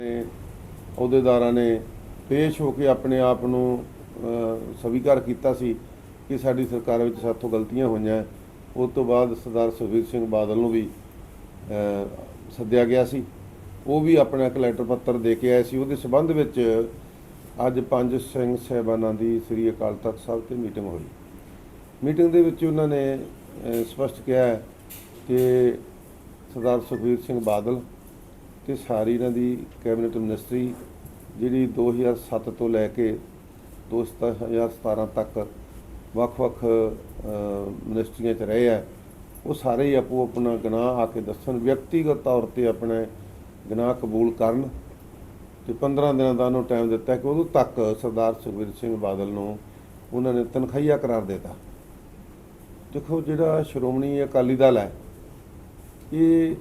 ਨੇ ਅਹੁਦੇਦਾਰਾਂ ਨੇ ਪੇਸ਼ ਹੋ ਕੇ ਆਪਣੇ ਆਪ ਨੂੰ ਸਵੀਕਾਰ ਕੀਤਾ ਸੀ ਕਿ ਸਾਡੀ ਸਰਕਾਰ ਵਿੱਚ ਸਾਥੋਂ ਗਲਤੀਆਂ ਹੋਈਆਂ। ਉਸ ਤੋਂ ਬਾਅਦ ਸਰਦਾਰ ਸੁਖਬੀਰ ਸਿੰਘ ਬਾਦਲ ਨੂੰ ਵੀ ਸੱਦਿਆ ਗਿਆ ਸੀ। ਉਹ ਵੀ ਆਪਣਾ ਇੱਕ ਲੈਟਰ ਪੱਤਰ ਦੇ ਕੇ ਆਏ ਸੀ। ਉਹਦੇ ਸਬੰਧ ਵਿੱਚ ਅੱਜ ਪੰਜ ਸਿੰਘ ਸਾਹਿਬਾਨਾਂ ਦੀ ਸ੍ਰੀ ਅਕਾਲ ਤਖਤ ਸਾਹਿਬ ਤੇ ਮੀਟਿੰਗ ਹੋਈ। ਮੀਟਿੰਗ ਦੇ ਵਿੱਚ ਉਹਨਾਂ ਨੇ ਅਹ, ਸਪਸ਼ਟ ਕਿਹਾ ਕਿ ਸਰਦਾਰ ਸੁਖਬੀਰ ਸਿੰਘ ਬਾਦਲ ਤੇ ਸਾਰੀ ਇਹਨਾਂ ਦੀ ਕੈਬਨਿਟ ਮਿਨਿਸਟਰੀ ਜਿਹੜੀ 2007 ਤੋਂ ਲੈ ਕੇ 2017 ਤੱਕ ਵੱਖ-ਵੱਖ ਅਹ, ਮਿਨਿਸਟਰੀਆਂ 'ਚ ਰਹੇ ਆ ਉਹ ਸਾਰੇ ਹੀ ਆਪੋ ਆਪਣਾ ਗੁਨਾਹ ਆ ਕੇ ਦੱਸਣ ਵਿਅਕਤੀਗਤ ਤੌਰ ਤੇ ਆਪਣੇ ਗੁਨਾਹ ਕਬੂਲ ਕਰਨ ਤੇ 15 ਦਿਨਾਂ ਦਾ ਉਹਨੂੰ ਟਾਈਮ ਦਿੱਤਾ ਕਿ ਉਦੋਂ ਤੱਕ ਸਰਦਾਰ ਸੁਖਬੀਰ ਸਿੰਘ ਬਾਦਲ ਨੂੰ ਉਹਨਾਂ ਨੇ ਤਨਖਾਹੀਆ ਕਰਾਰ ਦਿੱਤਾ। ਦੇਖੋ ਜਿਹੜਾ ਸ਼੍ਰੋਮਣੀ ਅਕਾਲੀ ਦਲ ਹੈ ਇਹ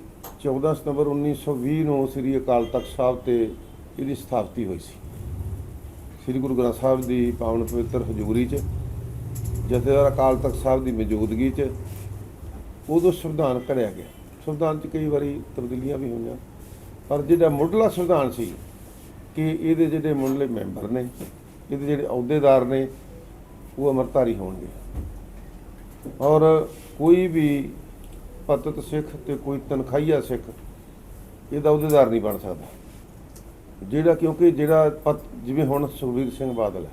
14 ਸਤੰਬਰ 1920 ਨੂੰ ਸ੍ਰੀ ਅਕਾਲ ਤਖਤ ਸਾਹਿਬ ਤੇ ਇਹਦੀ ਸਥਾਪਤੀ ਹੋਈ ਸੀ। ਸ੍ਰੀ ਗੁਰੂ ਗ੍ਰੰਥ ਸਾਹਿਬ ਦੀ ਪਾਵਨ ਪਵਿੱਤਰ ਹਜ਼ੂਰੀ 'ਚ, ਜਥੇਦਾਰ ਅਕਾਲ ਤਖਤ ਸਾਹਿਬ ਦੀ ਮੌਜੂਦਗੀ 'ਚ ਉਦੋਂ ਸੰਵਿਧਾਨ ਘੜਿਆ ਗਿਆ। ਸੰਵਿਧਾਨ 'ਚ ਕਈ ਵਾਰੀ ਤਬਦੀਲੀਆਂ ਵੀ ਹੋਈਆਂ, ਪਰ ਜਿਹੜਾ ਮੁੱਢਲਾ ਸੰਵਿਧਾਨ ਸੀ ਕਿ ਇਹਦੇ ਜਿਹੜੇ ਮੁੱਢਲੇ ਮੈਂਬਰ ਨੇ, ਇਹਦੇ ਜਿਹੜੇ ਅਹੁਦੇਦਾਰ ਨੇ, ਉਹ ਅਮਰਤਾਰੀ ਹੋਣਗੇ। ਔਰ ਕੋਈ ਵੀ ਪਤਤ ਸਿੱਖ ਤੇ ਕੋਈ ਤਨਖਾਈਆ ਸਿੱਖ, ਇਹਦਾ ਅਹੁਦੇਦਾਰ ਨਹੀਂ ਬਣ ਸਕਦਾ। ਜਿਹੜਾ ਕਿਉਂਕਿ ਜਿਹੜਾ ਪਤ, ਜਿਵੇਂ ਹੁਣ ਸੁਖਬੀਰ ਸਿੰਘ ਬਾਦਲ ਹੈ,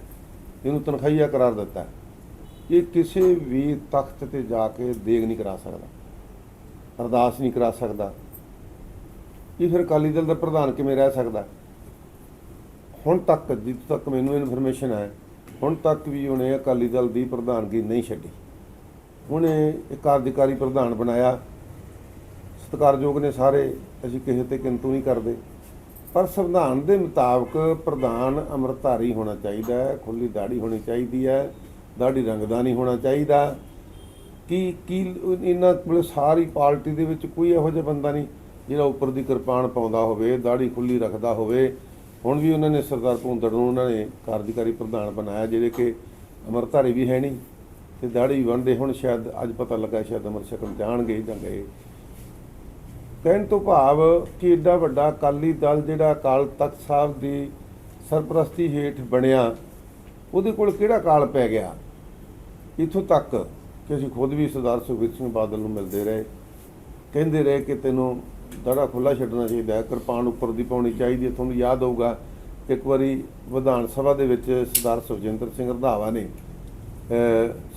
ਇਹਨੂੰ ਤਨਖਾਈਆ ਕਰਾਰ ਦਿੱਤਾ ਇਹ ਕਿਸੇ ਵੀ ਤਖਤ ਤੇ ਜਾ ਕੇ ਦੇਗ ਨਹੀਂ ਕਰਾ ਸਕਦਾ, ਅਰਦਾਸ ਨਹੀਂ ਕਰਾ ਸਕਦਾ। ਇਹ ਫਿਰ ਅਕਾਲੀ ਦਲ ਦਾ ਪ੍ਰਧਾਨ ਕਿਵੇਂ ਰਹਿ ਸਕਦਾ? ਹੁਣ ਤੱਕ, ਜਿੱਥੋਂ ਤੱਕ ਮੈਨੂੰ ਇਨਫੋਰਮੇਸ਼ਨ ਹੈ, ਹੁਣ ਤੱਕ ਵੀ ਉਹਨੇ ਅਕਾਲੀ ਦਲ ਦੀ ਪ੍ਰਧਾਨਗੀ ਨਹੀਂ ਛੱਡੀ। ਉਹਨੇ ਕਾਰਜਕਾਰੀ ਪ੍ਰਧਾਨ ਬਣਾਇਆ। ਸਤਿਕਾਰਯੋਗ ਨੇ ਸਾਰੇ, ਅਸੀਂ ਕਿਸੇ ਤੇ ਕਿੰਤੂ ਨਹੀਂ ਕਰਦੇ। ਪਰ ਸੰਵਿਧਾਨ ਦੇ ਮੁਤਾਬਕ ਪ੍ਰਧਾਨ ਅੰਮ੍ਰਿਤਧਾਰੀ ਹੋਣਾ ਚਾਹੀਦਾ ਹੈ ਖੁੱਲੀ ਦਾੜੀ ਹੋਣੀ ਚਾਹੀਦੀ ਹੈ ਦਾੜੀ ਰੰਗਦਾ ਨਹੀਂ ਹੋਣਾ ਚਾਹੀਦਾ। ਕੀ ਕੀ ਇਹਨਾਂ ਮਤਲਬ ਸਾਰੀ ਪਾਰਟੀ ਦੇ ਵਿੱਚ ਕੋਈ ਇਹੋ ਜਿਹਾ ਬੰਦਾ ਨਹੀਂ ਜਿਹੜਾ ਉੱਪਰ ਦੀ ਕਿਰਪਾਨ ਪਾਉਂਦਾ ਹੋਵੇ ਦਾੜੀ ਖੁੱਲੀ ਰੱਖਦਾ ਹੋਵੇ? ਹੁਣ ਵੀ ਉਹਨਾਂ ਨੇ ਸਰਦਾਰ ਭੁੰਦੜ ਨੂੰ ਉਹਨਾਂ ਨੇ ਕਾਰਜਕਾਰੀ ਪ੍ਰਧਾਨ ਬਣਾਇਆ, ਜਿਹੜੇ ਕਿ ਅੰਮ੍ਰਿਤਧਾਰੀ ਵੀ ਹੈ ਨਹੀਂ। ਤੇ ਦਾੜੀ ਵੀ ਬਣਦੇ ਹੁਣ ਸ਼ਾਇਦ, ਅੱਜ ਪਤਾ ਲੱਗਾ ਸ਼ਾਇਦ ਅਮਰ ਸ਼ਕਲ ਜਾਣਗੇ ਜਾਂ ਗਏ। ਕਹਿਣ ਤੋਂ ਭਾਵ ਕਿ ਏਡਾ ਵੱਡਾ ਅਕਾਲੀ ਦਲ ਜਿਹੜਾ ਅਕਾਲ ਤਖਤ ਸਾਹਿਬ ਦੀ ਸਰਪ੍ਰਸਤੀ ਹੇਠ ਬਣਿਆ, ਉਹਦੇ ਕੋਲ ਕਿਹੜਾ ਕਾਲ ਪੈ ਗਿਆ? ਇੱਥੋਂ ਤੱਕ ਕਿ ਅਸੀਂ ਖੁਦ ਵੀ ਸਰਦਾਰ ਸੁਖਬੀਰ ਸਿੰਘ ਬਾਦਲ ਨੂੰ ਮਿਲਦੇ ਰਹੇ। ਕਹਿੰਦੇ ਰਹੇ ਕਿ ਤੈਨੂੰ ਦੜਾ ਖੁੱਲਾ ਛੱਡਣਾ ਚਾਹੀਦਾ ਹੈ, ਕਿਰਪਾਨ ਉੱਪਰ ਦੀ ਪਾਉਣੀ ਚਾਹੀਦੀ ਹੈ, ਤੁਹਾਨੂੰ ਯਾਦ ਹੋਊਗਾ। ਇੱਕ ਵਾਰੀ ਵਿਧਾਨ ਸਭਾ ਦੇ ਵਿੱਚ ਸਰਦਾਰ ਸੁਖਜਿੰਦਰ ਸਿੰਘ ਰੰਧਾਵਾ ਨੇ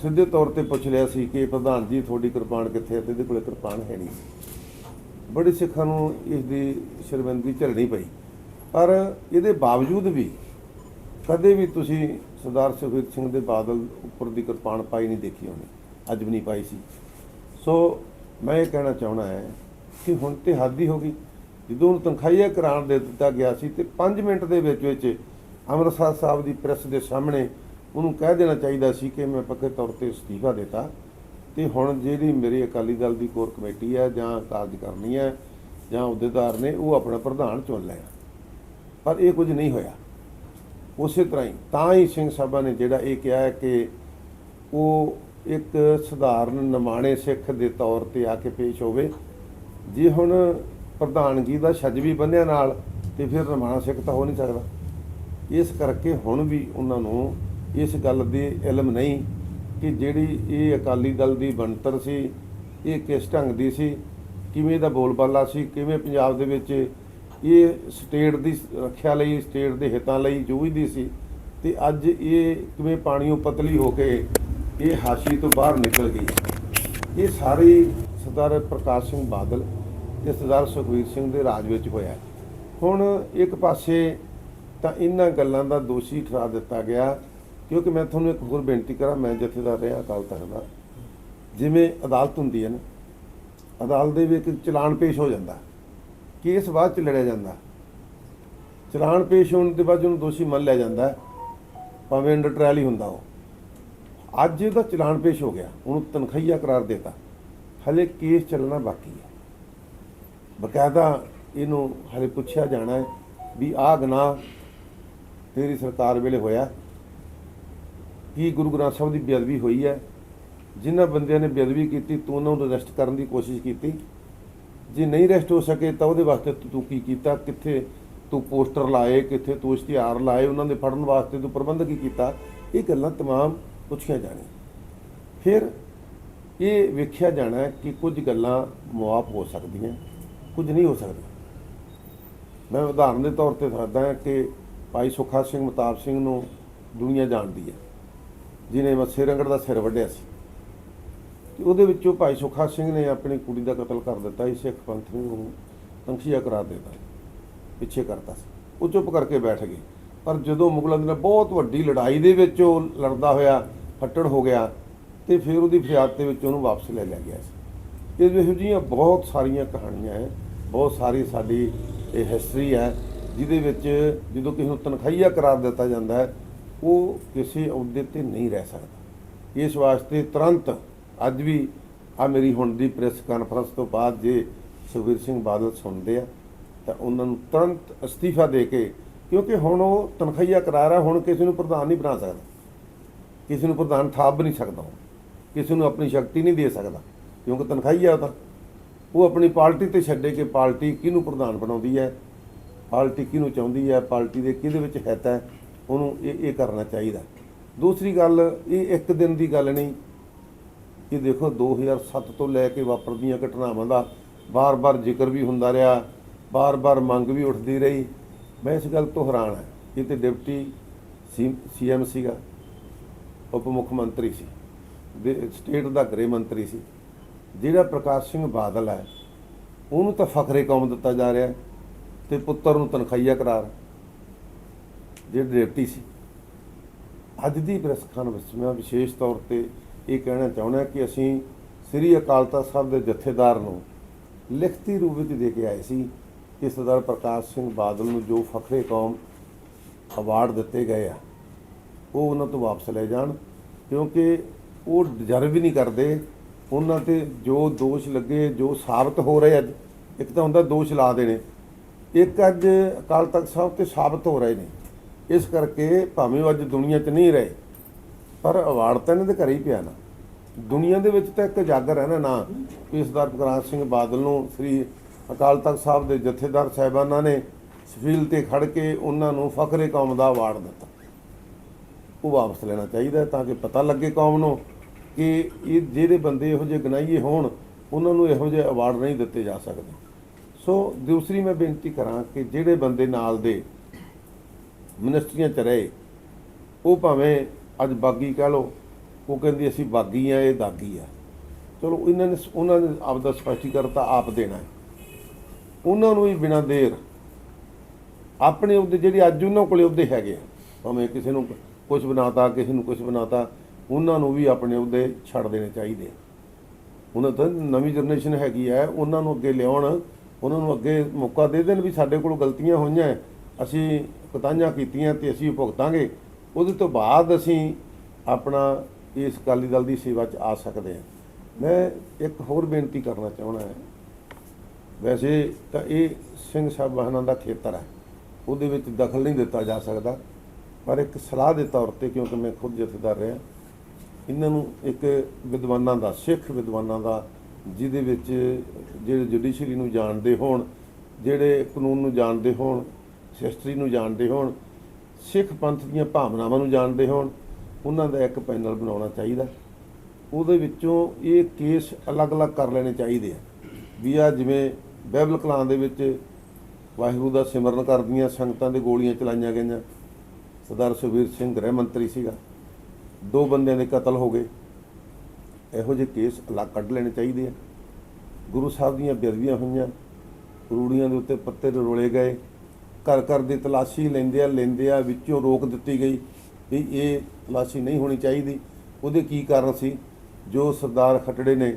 ਸਿੱਧੇ ਤੌਰ ਤੇ ਪੁੱਛ ਲਿਆ ਸੀ ਕਿ ਪ੍ਰਧਾਨ ਜੀ, ਤੁਹਾਡੀ ਕਿਰਪਾਨ ਕਿੱਥੇ ਹੈ? ਤੇ ਇਹਦੇ ਕੋਲੇ ਕਿਰਪਾਨ ਹੈ ਨਹੀਂ। ਬੜੇ ਸਿੱਖਾਂ ਨੂੰ ਇਸ ਦੀ ਸ਼ਰਮਿੰਦਗੀ ਝੱਲਣੀ ਪਈ। ਪਰ ਇਹਦੇ ਬਾਵਜੂਦ ਵੀ ਕਦੇ ਵੀ ਤੁਸੀਂ ਸਰਦਾਰ ਸੁਖਬੀਰ ਸਿੰਘ ਦੇ ਬਾਦਲ ਉੱਪਰ ਦੀ ਕਿਰਪਾਨ ਪਾਈ ਨਹੀਂ ਦੇਖੀ ਹੋਣੀ। ਅੱਜ ਵੀ ਨਹੀਂ ਪਾਈ ਸੀ। ਸੋ ਮੈਂ ਇਹ ਕਹਿਣਾ ਚਾਹਣਾ ਹੈ ਕਿ ਹੁਣ ਤੇ ਹੱਦ ਹੋ ਗਈ। ਜਦੋਂ ਉਹਨੂੰ ਤਨਖਾਹੀਆ ਕਰਾਰ ਦੇ ਦਿੱਤਾ ਗਿਆ ਸੀ ਤੇ 5 ਮਿੰਟ ਦੇ ਵਿੱਚ ਵਿੱਚ ਅੰਮ੍ਰਿਤਸਰ ਸਾਹਿਬ ਦੀ ਪ੍ਰੈਸ ਦੇ ਸਾਹਮਣੇ ਉਹਨੂੰ ਕਹਿ ਦੇਣਾ ਚਾਹੀਦਾ ਸੀ ਕਿ ਮੈਂ ਪੱਕੇ ਤੌਰ ਤੇ ਅਸਤੀਫਾ ਦਿੱਤਾ ਤੇ ਹੁਣ ਜਿਹੜੀ ਮੇਰੀ ਅਕਾਲੀ ਦਲ ਦੀ ਕੋਰ ਕਮੇਟੀ ਹੈ ਜਾਂ ਕਾਰਜ ਕਰਨੀ ਹੈ ਜਾਂ ਅਹੁਦੇਦਾਰ ਨੇ ਉਹ ਆਪਣਾ ਪ੍ਰਧਾਨ ਚੁਣ ਲਿਆ। ਪਰ ਇਹ ਕੁਝ ਨਹੀਂ ਹੋਇਆ। ਉਸੇ ਤਰ੍ਹਾਂ ਹੀ ਤਾਂ ਹੀ ਸਿੰਘ ਸਾਹਿਬਾਂ ਨੇ ਜਿਹੜਾ ਇਹ ਕਿਹਾ ਹੈ ਕਿ ਉਹ ਇੱਕ ਸਧਾਰਨ ਨਿਮਾਣੇ ਸਿੱਖ ਦੇ ਤੌਰ ਤੇ ਆ ਕੇ ਪੇਸ਼ ਹੋਵੇ। ਜੇ ਹੁਣ ਪ੍ਰਧਾਨਗੀ ਦਾ ਛੱਜ ਵੀ ਬੰਨਿਆ ਨਾਲ ਤੇ ਫਿਰ ਨਿਮਾਣਾ ਸਿੱਖ ਤਾਂ ਹੋ ਨਹੀਂ ਸਕਦਾ। ਇਸ ਕਰਕੇ ਹੁਣ ਵੀ ਉਹਨਾਂ ਨੂੰ ਇਸ ਗੱਲ ਦੀ ਇਲਮ ਨਹੀਂ ਕਿ ਜਿਹੜੀ ਇਹ ਅਕਾਲੀ ਦਲ ਦੀ ਬਣਤਰ ਸੀ, ਇਹ ਕਿਸ ਢੰਗ ਦੀ ਸੀ, ਕਿਵੇਂ ਦਾ ਬੋਲਬਾਲਾ ਸੀ, ਕਿਵੇਂ ਪੰਜਾਬ ਦੇ ਵਿੱਚ ਇਹ ਸਟੇਟ ਦੀ ਰੱਖਿਆ ਲਈ, ਸਟੇਟ ਦੇ ਹਿੱਤਾਂ ਲਈ ਜੂਝਦੀ ਸੀ ਤੇ ਅੱਜ ਇਹ ਕਿਵੇਂ ਪਾਣੀੋਂ ਪਤਲੀ ਹੋ ਕੇ ਇਹ ਹਾਸ਼ੀ ਤੋਂ ਬਾਹਰ ਨਿਕਲ ਗਈ। ਇਹ ਸਾਰੀ ਸਰਦਾਰ ਪ੍ਰਕਾਸ਼ ਸਿੰਘ ਬਾਦਲ ਤੇ ਸਰਦਾਰ ਸੁਖਬੀਰ ਸਿੰਘ ਦੇ ਰਾਜ ਵਿੱਚ ਹੋਇਆ ਹੁਣ ਇੱਕ ਪਾਸੇ ਤਾਂ ਇਹਨਾਂ ਗੱਲਾਂ ਦਾ ਦੋਸ਼ੀ ਠਹਿਰਾ ਦਿੱਤਾ ਗਿਆ ਕਿਉਂਕਿ ਮੈਂ ਤੁਹਾਨੂੰ ਇੱਕ ਹੋਰ ਬੇਨਤੀ ਕਰਾਂ, ਮੈਂ ਜਥੇਦਾਰ ਰਿਹਾ ਅਕਾਲ ਤਖਤ ਦਾ ਜਿਵੇਂ ਅਦਾਲਤ ਹੁੰਦੀ ਹੈ ਨਾ, ਅਦਾਲਤ ਦੇ ਵਿੱਚ ਇੱਕ ਚਲਾਨ ਪੇਸ਼ ਹੋ ਜਾਂਦਾ, ਕੇਸ ਬਾਅਦ ਚ ਲੜਿਆ ਜਾਂਦਾ। ਚਲਾਨ ਪੇਸ਼ ਹੋਣ ਦੇ ਬਾਅਦ ਉਹਨੂੰ ਦੋਸ਼ੀ ਮੰਨ ਲਿਆ ਜਾਂਦਾ, ਭਾਵੇਂ ਅੰਡਰ ਟ੍ਰਾਇਲ ਹੀ ਹੁੰਦਾ ਉਹ। ਅੱਜ ਇਹਦਾ ਚਲਾਨ ਪੇਸ਼ ਹੋ ਗਿਆ, ਉਹਨੂੰ ਤਨਖਈਆ ਕਰਾਰ ਦਿੱਤਾ। ਹਲੇ ਕੇਸ ਚੱਲਣਾ ਬਾਕੀ ਹੈ। ਬਕਾਇਦਾ ਇਹਨੂੰ ਹਲੇ ਪੁੱਛਿਆ ਜਾਣਾ ਹੈ ਵੀ ਆਹ ਗੁਨਾਹ ਤੇਰੀ ਸਰਕਾਰ ਵੇਲੇ ਹੋਇਆ। ਕੀ ਗੁਰੂ ਗ੍ਰੰਥ ਸਾਹਿਬ ਦੀ ਬੇਅਦਬੀ ਹੋਈ ਹੈ ਜਿਨ੍ਹਾਂ ਬੰਦਿਆਂ ਨੇ ਬੇਅਦਬੀ ਕੀਤੀ ਤੂੰ ਉਹਨਾਂ ਨੂੰ ਅਰੈਸਟ ਕਰਨ ਦੀ ਕੋਸ਼ਿਸ਼ ਕੀਤੀ ਜੇ ਨਹੀਂ ਅਰੈਸਟ ਹੋ ਸਕੇ ਤਾਂ ਉਹਦੇ ਵਾਸਤੇ ਤੂੰ ਕੀ ਕੀਤਾ ਕਿੱਥੇ ਤੂੰ ਪੋਸਟਰ ਲਾਏ ਕਿੱਥੇ ਤੂੰ ਇਸ਼ਤਿਹਾਰ ਲਾਏ ਉਹਨਾਂ ਦੇ ਫੜਨ ਵਾਸਤੇ ਤੂੰ ਪ੍ਰਬੰਧ ਕੀ ਕੀਤਾ ਇਹ ਗੱਲਾਂ तमाम ਪੁੱਛੀਆਂ ਜਾਣੀਆਂ ਫਿਰ ਇਹ ਵੇਖਿਆ ਜਾਣਾ ਹੈ ਕਿ ਕੁਝ ਗੱਲਾਂ ਮੁਆਫ ਹੋ ਸਕਦੀਆਂ ਕੁਝ ਨਹੀਂ ਹੋ ਸਕਦੀਆਂ ਮੈਂ ਉਦਾਹਰਨ ਦੇ ਤੌਰ ਤੇ ਦੱਸਦਾ ਹਾਂ ਕਿ ਭਾਈ ਸੁੱਖਾ ਸਿੰਘ ਮਤਾਬ ਸਿੰਘ ਨੂੰ ਦੁਨੀਆ ਜਾਣਦੀ ਹੈ ਜਿਨੇ ਮੱਸੇ ਰੰਗੜ ਦਾ ਸਿਰ ਵੱਢਿਆ ਸੀ। ਤੇ ਉਹਦੇ ਵਿੱਚੋਂ ਭਾਈ ਸੁੱਖਾ ਸਿੰਘ ਨੇ ਆਪਣੀ ਕੁੜੀ ਦਾ ਕਤਲ ਕਰ ਦਿੱਤਾ ਸੀ, ਸਿੱਖ ਪੰਥ ਨੂੰ ਤੰਖੀਆ ਕਰਾ ਦਿੱਤਾ ਪਿੱਛੇ ਕਰਤਾ ਸੀ। ਉਹ ਚੁੱਪ ਕਰਕੇ ਬੈਠ ਗਏ। ਪਰ ਜਦੋਂ ਮੁਗਲਾਂ ਦੇ ਨਾਲ ਬਹੁਤ ਵੱਡੀ ਲੜਾਈ ਦੇ ਵਿੱਚ ਉਹ ਲੜਦਾ ਹੋਇਆ, ਫੱਟੜ ਹੋ ਗਿਆ, ਤੇ ਫਿਰ ਉਹਦੀ ਫਰਿਆਦ ਦੇ ਵਿੱਚ ਉਹਨੂੰ ਵਾਪਸ ਲੈ ਲਿਆ ਗਿਆ ਸੀ। ਇਹ ਇਹੋ ਜਿਹੀਆਂ ਬਹੁਤ ਸਾਰੀਆਂ ਕਹਾਣੀਆਂ ਹੈ ਬਹੁਤ ਸਾਰੀ ਸਾਡੀ ਇਹ ਹਿਸਟਰੀ ਹੈ ਜਿਹਦੇ ਵਿੱਚ ਜਦੋਂ ਕਿਸੇ ਨੂੰ ਤਨਖਾਹੀਆ ਕਰਾਰ ਦਿੱਤਾ ਜਾਂਦਾ ਹੈ ਉਹ ਕਿਸੇ ਅਹੁਦੇ ਤੇ ਨਹੀਂ ਰਹਿ ਸਕਦਾ। ਇਸ ਵਾਸਤੇ ਤੁਰੰਤ ਅੱਜ ਵੀ ਆ ਮੇਰੀ ਹੁਣ ਦੀ ਪ੍ਰੈਸ ਕਾਨਫਰੰਸ ਤੋਂ ਬਾਅਦ ਜੇ ਸੁਖਬੀਰ ਸਿੰਘ ਬਾਦਲ ਸੁਣਦੇ ਆ, ਤਾਂ ਉਹਨਾਂ ਨੂੰ ਤੁਰੰਤ ਅਸਤੀਫਾ ਦੇ ਕੇ, ਕਿਉਂਕਿ ਹੁਣ ਉਹ ਤਨਖਾਹੀਆ ਕਰਾ ਰਿਹਾ, ਹੁਣ ਕਿਸੇ ਨੂੰ ਪ੍ਰਧਾਨ ਨਹੀਂ ਬਣਾ ਸਕਦਾ। ਕਿਸੇ ਨੂੰ ਪ੍ਰਧਾਨ ਥਾਪ ਵੀ ਨਹੀਂ ਸਕਦਾ ਕਿਸੇ ਨੂੰ ਆਪਣੀ ਸ਼ਕਤੀ ਨਹੀਂ ਦੇ ਸਕਦਾ, ਕਿਉਂਕਿ ਤਨਖਾਈਆ ਤਾਂ। ਉਹ ਆਪਣੀ ਪਾਰਟੀ ਤੇ ਛੱਡੇ ਕਿ ਪਾਰਟੀ ਕਿਹਨੂੰ ਪ੍ਰਧਾਨ ਬਣਾਉਂਦੀ ਹੈ? ਪਾਰਟੀ ਕਿਹਨੂੰ ਚਾਹੁੰਦੀ ਹੈ? ਪਾਰਟੀ ਦੇ ਕਿਹਦੇ ਵਿੱਚ ਹਿੱਤ ਹੈ? ਉਹਨੂੰ ਇਹ ਇਹ ਕਰਨਾ ਚਾਹੀਦਾ। ਦੂਸਰੀ ਗੱਲ, ਇਹ ਇੱਕ ਦਿਨ ਦੀ ਗੱਲ ਨਹੀਂ। ਇਹ ਦੇਖੋ 2007 ਤੋਂ ਲੈ ਕੇ ਵਾਪਰਦੀਆਂ ਘਟਨਾਵਾਂ ਦਾ ਬਾਰ-ਬਾਰ ਜ਼ਿਕਰ ਵੀ ਹੁੰਦਾ ਰਿਹਾ, ਬਾਰ-ਬਾਰ ਮੰਗ ਵੀ ਉੱਠਦੀ ਰਹੀ। ਮੈਂ ਇਸ ਗੱਲ ਤੋਂ ਹੈਰਾਨ ਹਾਂ। ਇਹ ਤੇ ਡਿਪਟੀ ਸੀਐਮ ਸੀਗਾ, ਉਪ ਮੁੱਖ ਮੰਤਰੀ ਸੀ, ਦੇ ਸਟੇਟ ਦਾ ਗ੍ਰਹਿ ਮੰਤਰੀ ਸੀ। ਜਿਹੜਾ ਪ੍ਰਕਾਸ਼ ਸਿੰਘ ਬਾਦਲ ਹੈ, ਉਹਨੂੰ ਤਾਂ ਫਖਰੇ ਕੌਮ ਦਿੱਤਾ ਜਾ ਰਿਹਾ ਹੈ ਤੇ ਪੁੱਤਰ ਨੂੰ ਤਨਖਾਹੀਆ ਕਰਾਰ। ਜਿਹੜੇ ਡਿਪਟੀ ਸੀ। ਅੱਜ ਦੀ ਪ੍ਰੈਸ ਖਾਨ ਵਿੱਚ ਮੈਂ ਵਿਸ਼ੇਸ਼ ਤੌਰ ਤੇ ਇਹ ਕਹਿਣਾ ਚਾਹੁੰਦਾ ਕਿ ਅਸੀਂ ਸ੍ਰੀ ਅਕਾਲ ਤਖਤ ਸਾਹਿਬ ਦੇ ਜਥੇਦਾਰ ਨੂੰ ਲਿਖਤੀ ਰੂਪ ਵਿੱਚ ਦੇ ਕੇ ਆਏ ਸੀ ਕਿ ਸਰਦਾਰ ਪ੍ਰਕਾਸ਼ ਸਿੰਘ ਬਾਦਲ ਨੂੰ ਜੋ ਫਖਰੇ ਕੌਮ ਅਵਾਰਡ ਦਿੱਤੇ ਗਏ ਆ, ਉਹ ਉਹਨਾਂ ਤੋਂ ਵਾਪਸ ਲੈ ਜਾਣ, ਕਿਉਂਕਿ ਉਹ ਡਿਜ਼ਰਵ ਵੀ ਨਹੀਂ ਕਰਦੇ। ਉਹਨਾਂ ਤੇ ਜੋ ਦੋਸ਼ ਲੱਗੇ, ਜੋ ਸਾਬਤ ਹੋ ਰਹੇ ਅੱਜ ਇੱਕ ਤਾਂ ਹੁੰਦਾ ਦੋਸ਼ ਲਾ ਦੇਣੇ, ਇੱਕ ਅੱਜ ਅਕਾਲ ਤਖਤ ਸਾਹਿਬ ਤੇ ਸਾਬਤ ਹੋ ਰਹੇ ਨੇ। ਇਸ ਕਰਕੇ ਭਾਵੇਂ ਉਹ ਅੱਜ ਦੁਨੀਆ 'ਚ ਨਹੀਂ ਰਹੇ, ਪਰ ਅਵਾਰਡ ਤਾਂ ਇਹਨਾਂ ਦੇ ਘਰੇ ਹੀ ਪਿਆ ਨਾ। ਦੁਨੀਆ ਦੇ ਵਿੱਚ ਤਾਂ ਇੱਕ ਜਾਗਰ ਹੈ ਨਾ ਨਾ ਕਿ ਸਰਦਾਰ ਪ੍ਰਕਾਸ਼ ਸਿੰਘ ਬਾਦਲ ਨੂੰ, ਸ੍ਰੀ ਅਕਾਲ ਤਖਤ ਸਾਹਿਬ ਦੇ ਜਥੇਦਾਰ ਸਾਹਿਬਾਨਾਂ ਨੇ ਸਫੀਲ ਤੇ ਖੜ ਕੇ ਉਹਨਾਂ ਨੂੰ ਫਖਰੇ ਕੌਮ ਦਾ ਅਵਾਰਡ ਦਿੱਤਾ। ਉਹ ਵਾਪਸ ਲੈਣਾ ਚਾਹੀਦਾ ਤਾਂ ਕਿ ਪਤਾ ਲੱਗੇ ਕੌਮ ਨੂੰ ਕਿ ਇਹ ਜਿਹੜੇ ਬੰਦੇ ਇਹੋ ਜਿਹੇ ਗਨਾਈਏ ਹੋਣ, ਉਹਨਾਂ ਨੂੰ ਇਹੋ ਜਿਹੇ ਅਵਾਰਡ ਨਹੀਂ ਦਿੱਤੇ ਜਾ ਸਕਦੇ। ਸੋ ਦੂਸਰੀ ਮੈਂ ਬੇਨਤੀ ਕਰਾਂ ਕਿ ਜਿਹੜੇ ਬੰਦੇ ਨਾਲ ਦੇ ਮਨਿਸਟਰੀਆਂ ਚ ਰਹੇ, ਉਹ ਭਾਵੇਂ ਅੱਜ ਬਾਗੀ ਕਹਿ ਲੋ ਉਹ ਕਹਿੰਦੀ ਅਸੀਂ ਬਾਗੀ ਆ, ਇਹ ਦਾਗੀ ਆ। ਚਲੋ, ਇਹਨਾਂ ਨੇ ਉਹਨਾਂ ਨੇ ਆਪਦਾ ਸਪਸ਼ਟੀਕਰਨ ਤਾਂ ਆਪ ਦੇਣਾ ਹੈ। ਉਹਨਾਂ ਨੂੰ ਵੀ ਬਿਨਾਂ ਦੇਰ ਆਪਣੇ ਉਹਦੇ ਜਿਹੜੇ ਅੱਜ ਉਹਨਾਂ ਕੋਲੇ ਉਹਦੇ ਹੈਗੇ ਆ, ਭਾਵੇਂ ਕਿਸੇ ਨੂੰ ਕੁਝ ਬਣਾਤਾ, ਕਿਸੇ ਨੂੰ ਕੁਝ ਬਣਾਤਾ, ਉਹਨਾਂ ਨੂੰ ਵੀ ਆਪਣੇ ਉਹਦੇ ਛੱਡ ਦੇਣੇ ਚਾਹੀਦੇ ਆ। ਉਹਨਾਂ ਤਾਂ ਨਵੀਂ ਜਨਰੇਸ਼ਨ ਹੈਗੀ ਹੈ, ਉਹਨਾਂ ਨੂੰ ਅੱਗੇ ਲਿਆਉਣ, ਉਹਨਾਂ ਨੂੰ ਅੱਗੇ ਮੌਕਾ ਦੇ ਦੇਣ ਵੀ ਸਾਡੇ ਕੋਲ ਗਲਤੀਆਂ ਹੋਈਆਂ ਅਸੀਂ ਕੁਤਾਹੀਆਂ ਕੀਤੀਆਂ ਤੇ ਅਸੀਂ ਭੁਗਤਾਂਗੇ, ਉਹਦੇ ਤੋਂ ਬਾਅਦ ਅਸੀਂ ਆਪਣਾ ਇਸ ਅਕਾਲੀ ਦਲ ਦੀ ਸੇਵਾ 'ਚ ਆ ਸਕਦੇ ਹਾਂ। ਮੈਂ ਇੱਕ ਹੋਰ ਬੇਨਤੀ ਕਰਨਾ ਚਾਹਣਾ ਹੈ। ਵੈਸੇ ਤਾਂ ਇਹ ਸਿੰਘ ਸਾਹਿਬਾਨਾਂ ਦਾ ਖੇਤਰ ਹੈ। ਉਹਦੇ ਵਿੱਚ ਦਖਲ ਨਹੀਂ ਦਿੱਤਾ ਜਾ ਸਕਦਾ। ਪਰ ਇੱਕ ਸਲਾਹ ਦੇ ਤੌਰ ਤੇ ਕਿਉਂਕਿ ਮੈਂ ਖੁਦ ਜਥੇਦਾਰ ਰਿਹਾ, ਇਹਨਾਂ ਨੂੰ ਇੱਕ ਵਿਦਵਾਨਾਂ ਦਾ, ਸਿੱਖ ਵਿਦਵਾਨਾਂ ਦਾ, ਜਿਹਦੇ ਵਿੱਚ ਜਿਹੜੇ ਜੁਡੀਸ਼ਰੀ ਨੂੰ ਜਾਣਦੇ ਹੋਣ, ਜਿਹੜੇ ਕਾਨੂੰਨ ਨੂੰ ਜਾਣਦੇ ਹੋਣ ਹਿਸਟਰੀ ਨੂੰ ਜਾਣਦੇ ਹੋਣ, ਸਿੱਖ ਪੰਥ ਦੀਆਂ ਭਾਵਨਾਵਾਂ ਨੂੰ ਜਾਣਦੇ ਹੋਣ, ਉਹਨਾਂ ਦਾ ਇੱਕ ਪੈਨਲ ਬਣਾਉਣਾ ਚਾਹੀਦਾ। ਉਹਦੇ ਵਿੱਚੋਂ ਇਹ ਕੇਸ ਅਲੱਗ-ਅਲੱਗ ਕਰ ਲੈਣੇ ਚਾਹੀਦੇ ਆ। ਵੀ ਆ ਜਿਵੇਂ ਬਾਈਬਲ ਕਲਾਂ ਦੇ ਵਿੱਚ ਵਾਹਿਗੁਰੂ ਦਾ ਸਿਮਰਨ ਕਰਦੀਆਂ ਸੰਗਤਾਂ ਦੇ ਗੋਲੀਆਂ ਚਲਾਈਆਂ ਗਈਆਂ। ਸਰਦਾਰ ਸੁਖਬੀਰ ਸਿੰਘ ਗ੍ਰਹਿ ਮੰਤਰੀ ਸੀਗਾ। ਦੋ ਬੰਦਿਆਂ ਦੇ ਕਤਲ ਹੋ ਗਏ। ਇਹੋ ਜਿਹੇ ਕੇਸ ਅਲੱਗ ਕੱਢ ਲੈਣੇ ਚਾਹੀਦੇ ਆ। ਗੁਰੂ ਸਾਹਿਬ ਦੀਆਂ ਬੇਅਦਬੀਆਂ ਹੋਈਆਂ। ਰੂੜੀਆਂ ਦੇ ਉੱਤੇ ਪੱਤੇ ਰੋਲੇ ਗਏ। ਘਰ ਘਰ ਦੀ ਤਲਾਸ਼ੀ ਲੈਂਦੇ ਆ ਲੈਂਦੇ ਆ, ਵਿੱਚੋਂ ਰੋਕ ਦਿੱਤੀ ਗਈ ਵੀ ਇਹ ਤਲਾਸ਼ੀ ਨਹੀਂ ਹੋਣੀ ਚਾਹੀਦੀ। ਉਹਦੇ ਕੀ ਕਾਰਨ ਸੀ? ਜੋ ਸਰਦਾਰ ਖੱਟੜੇ ਨੇ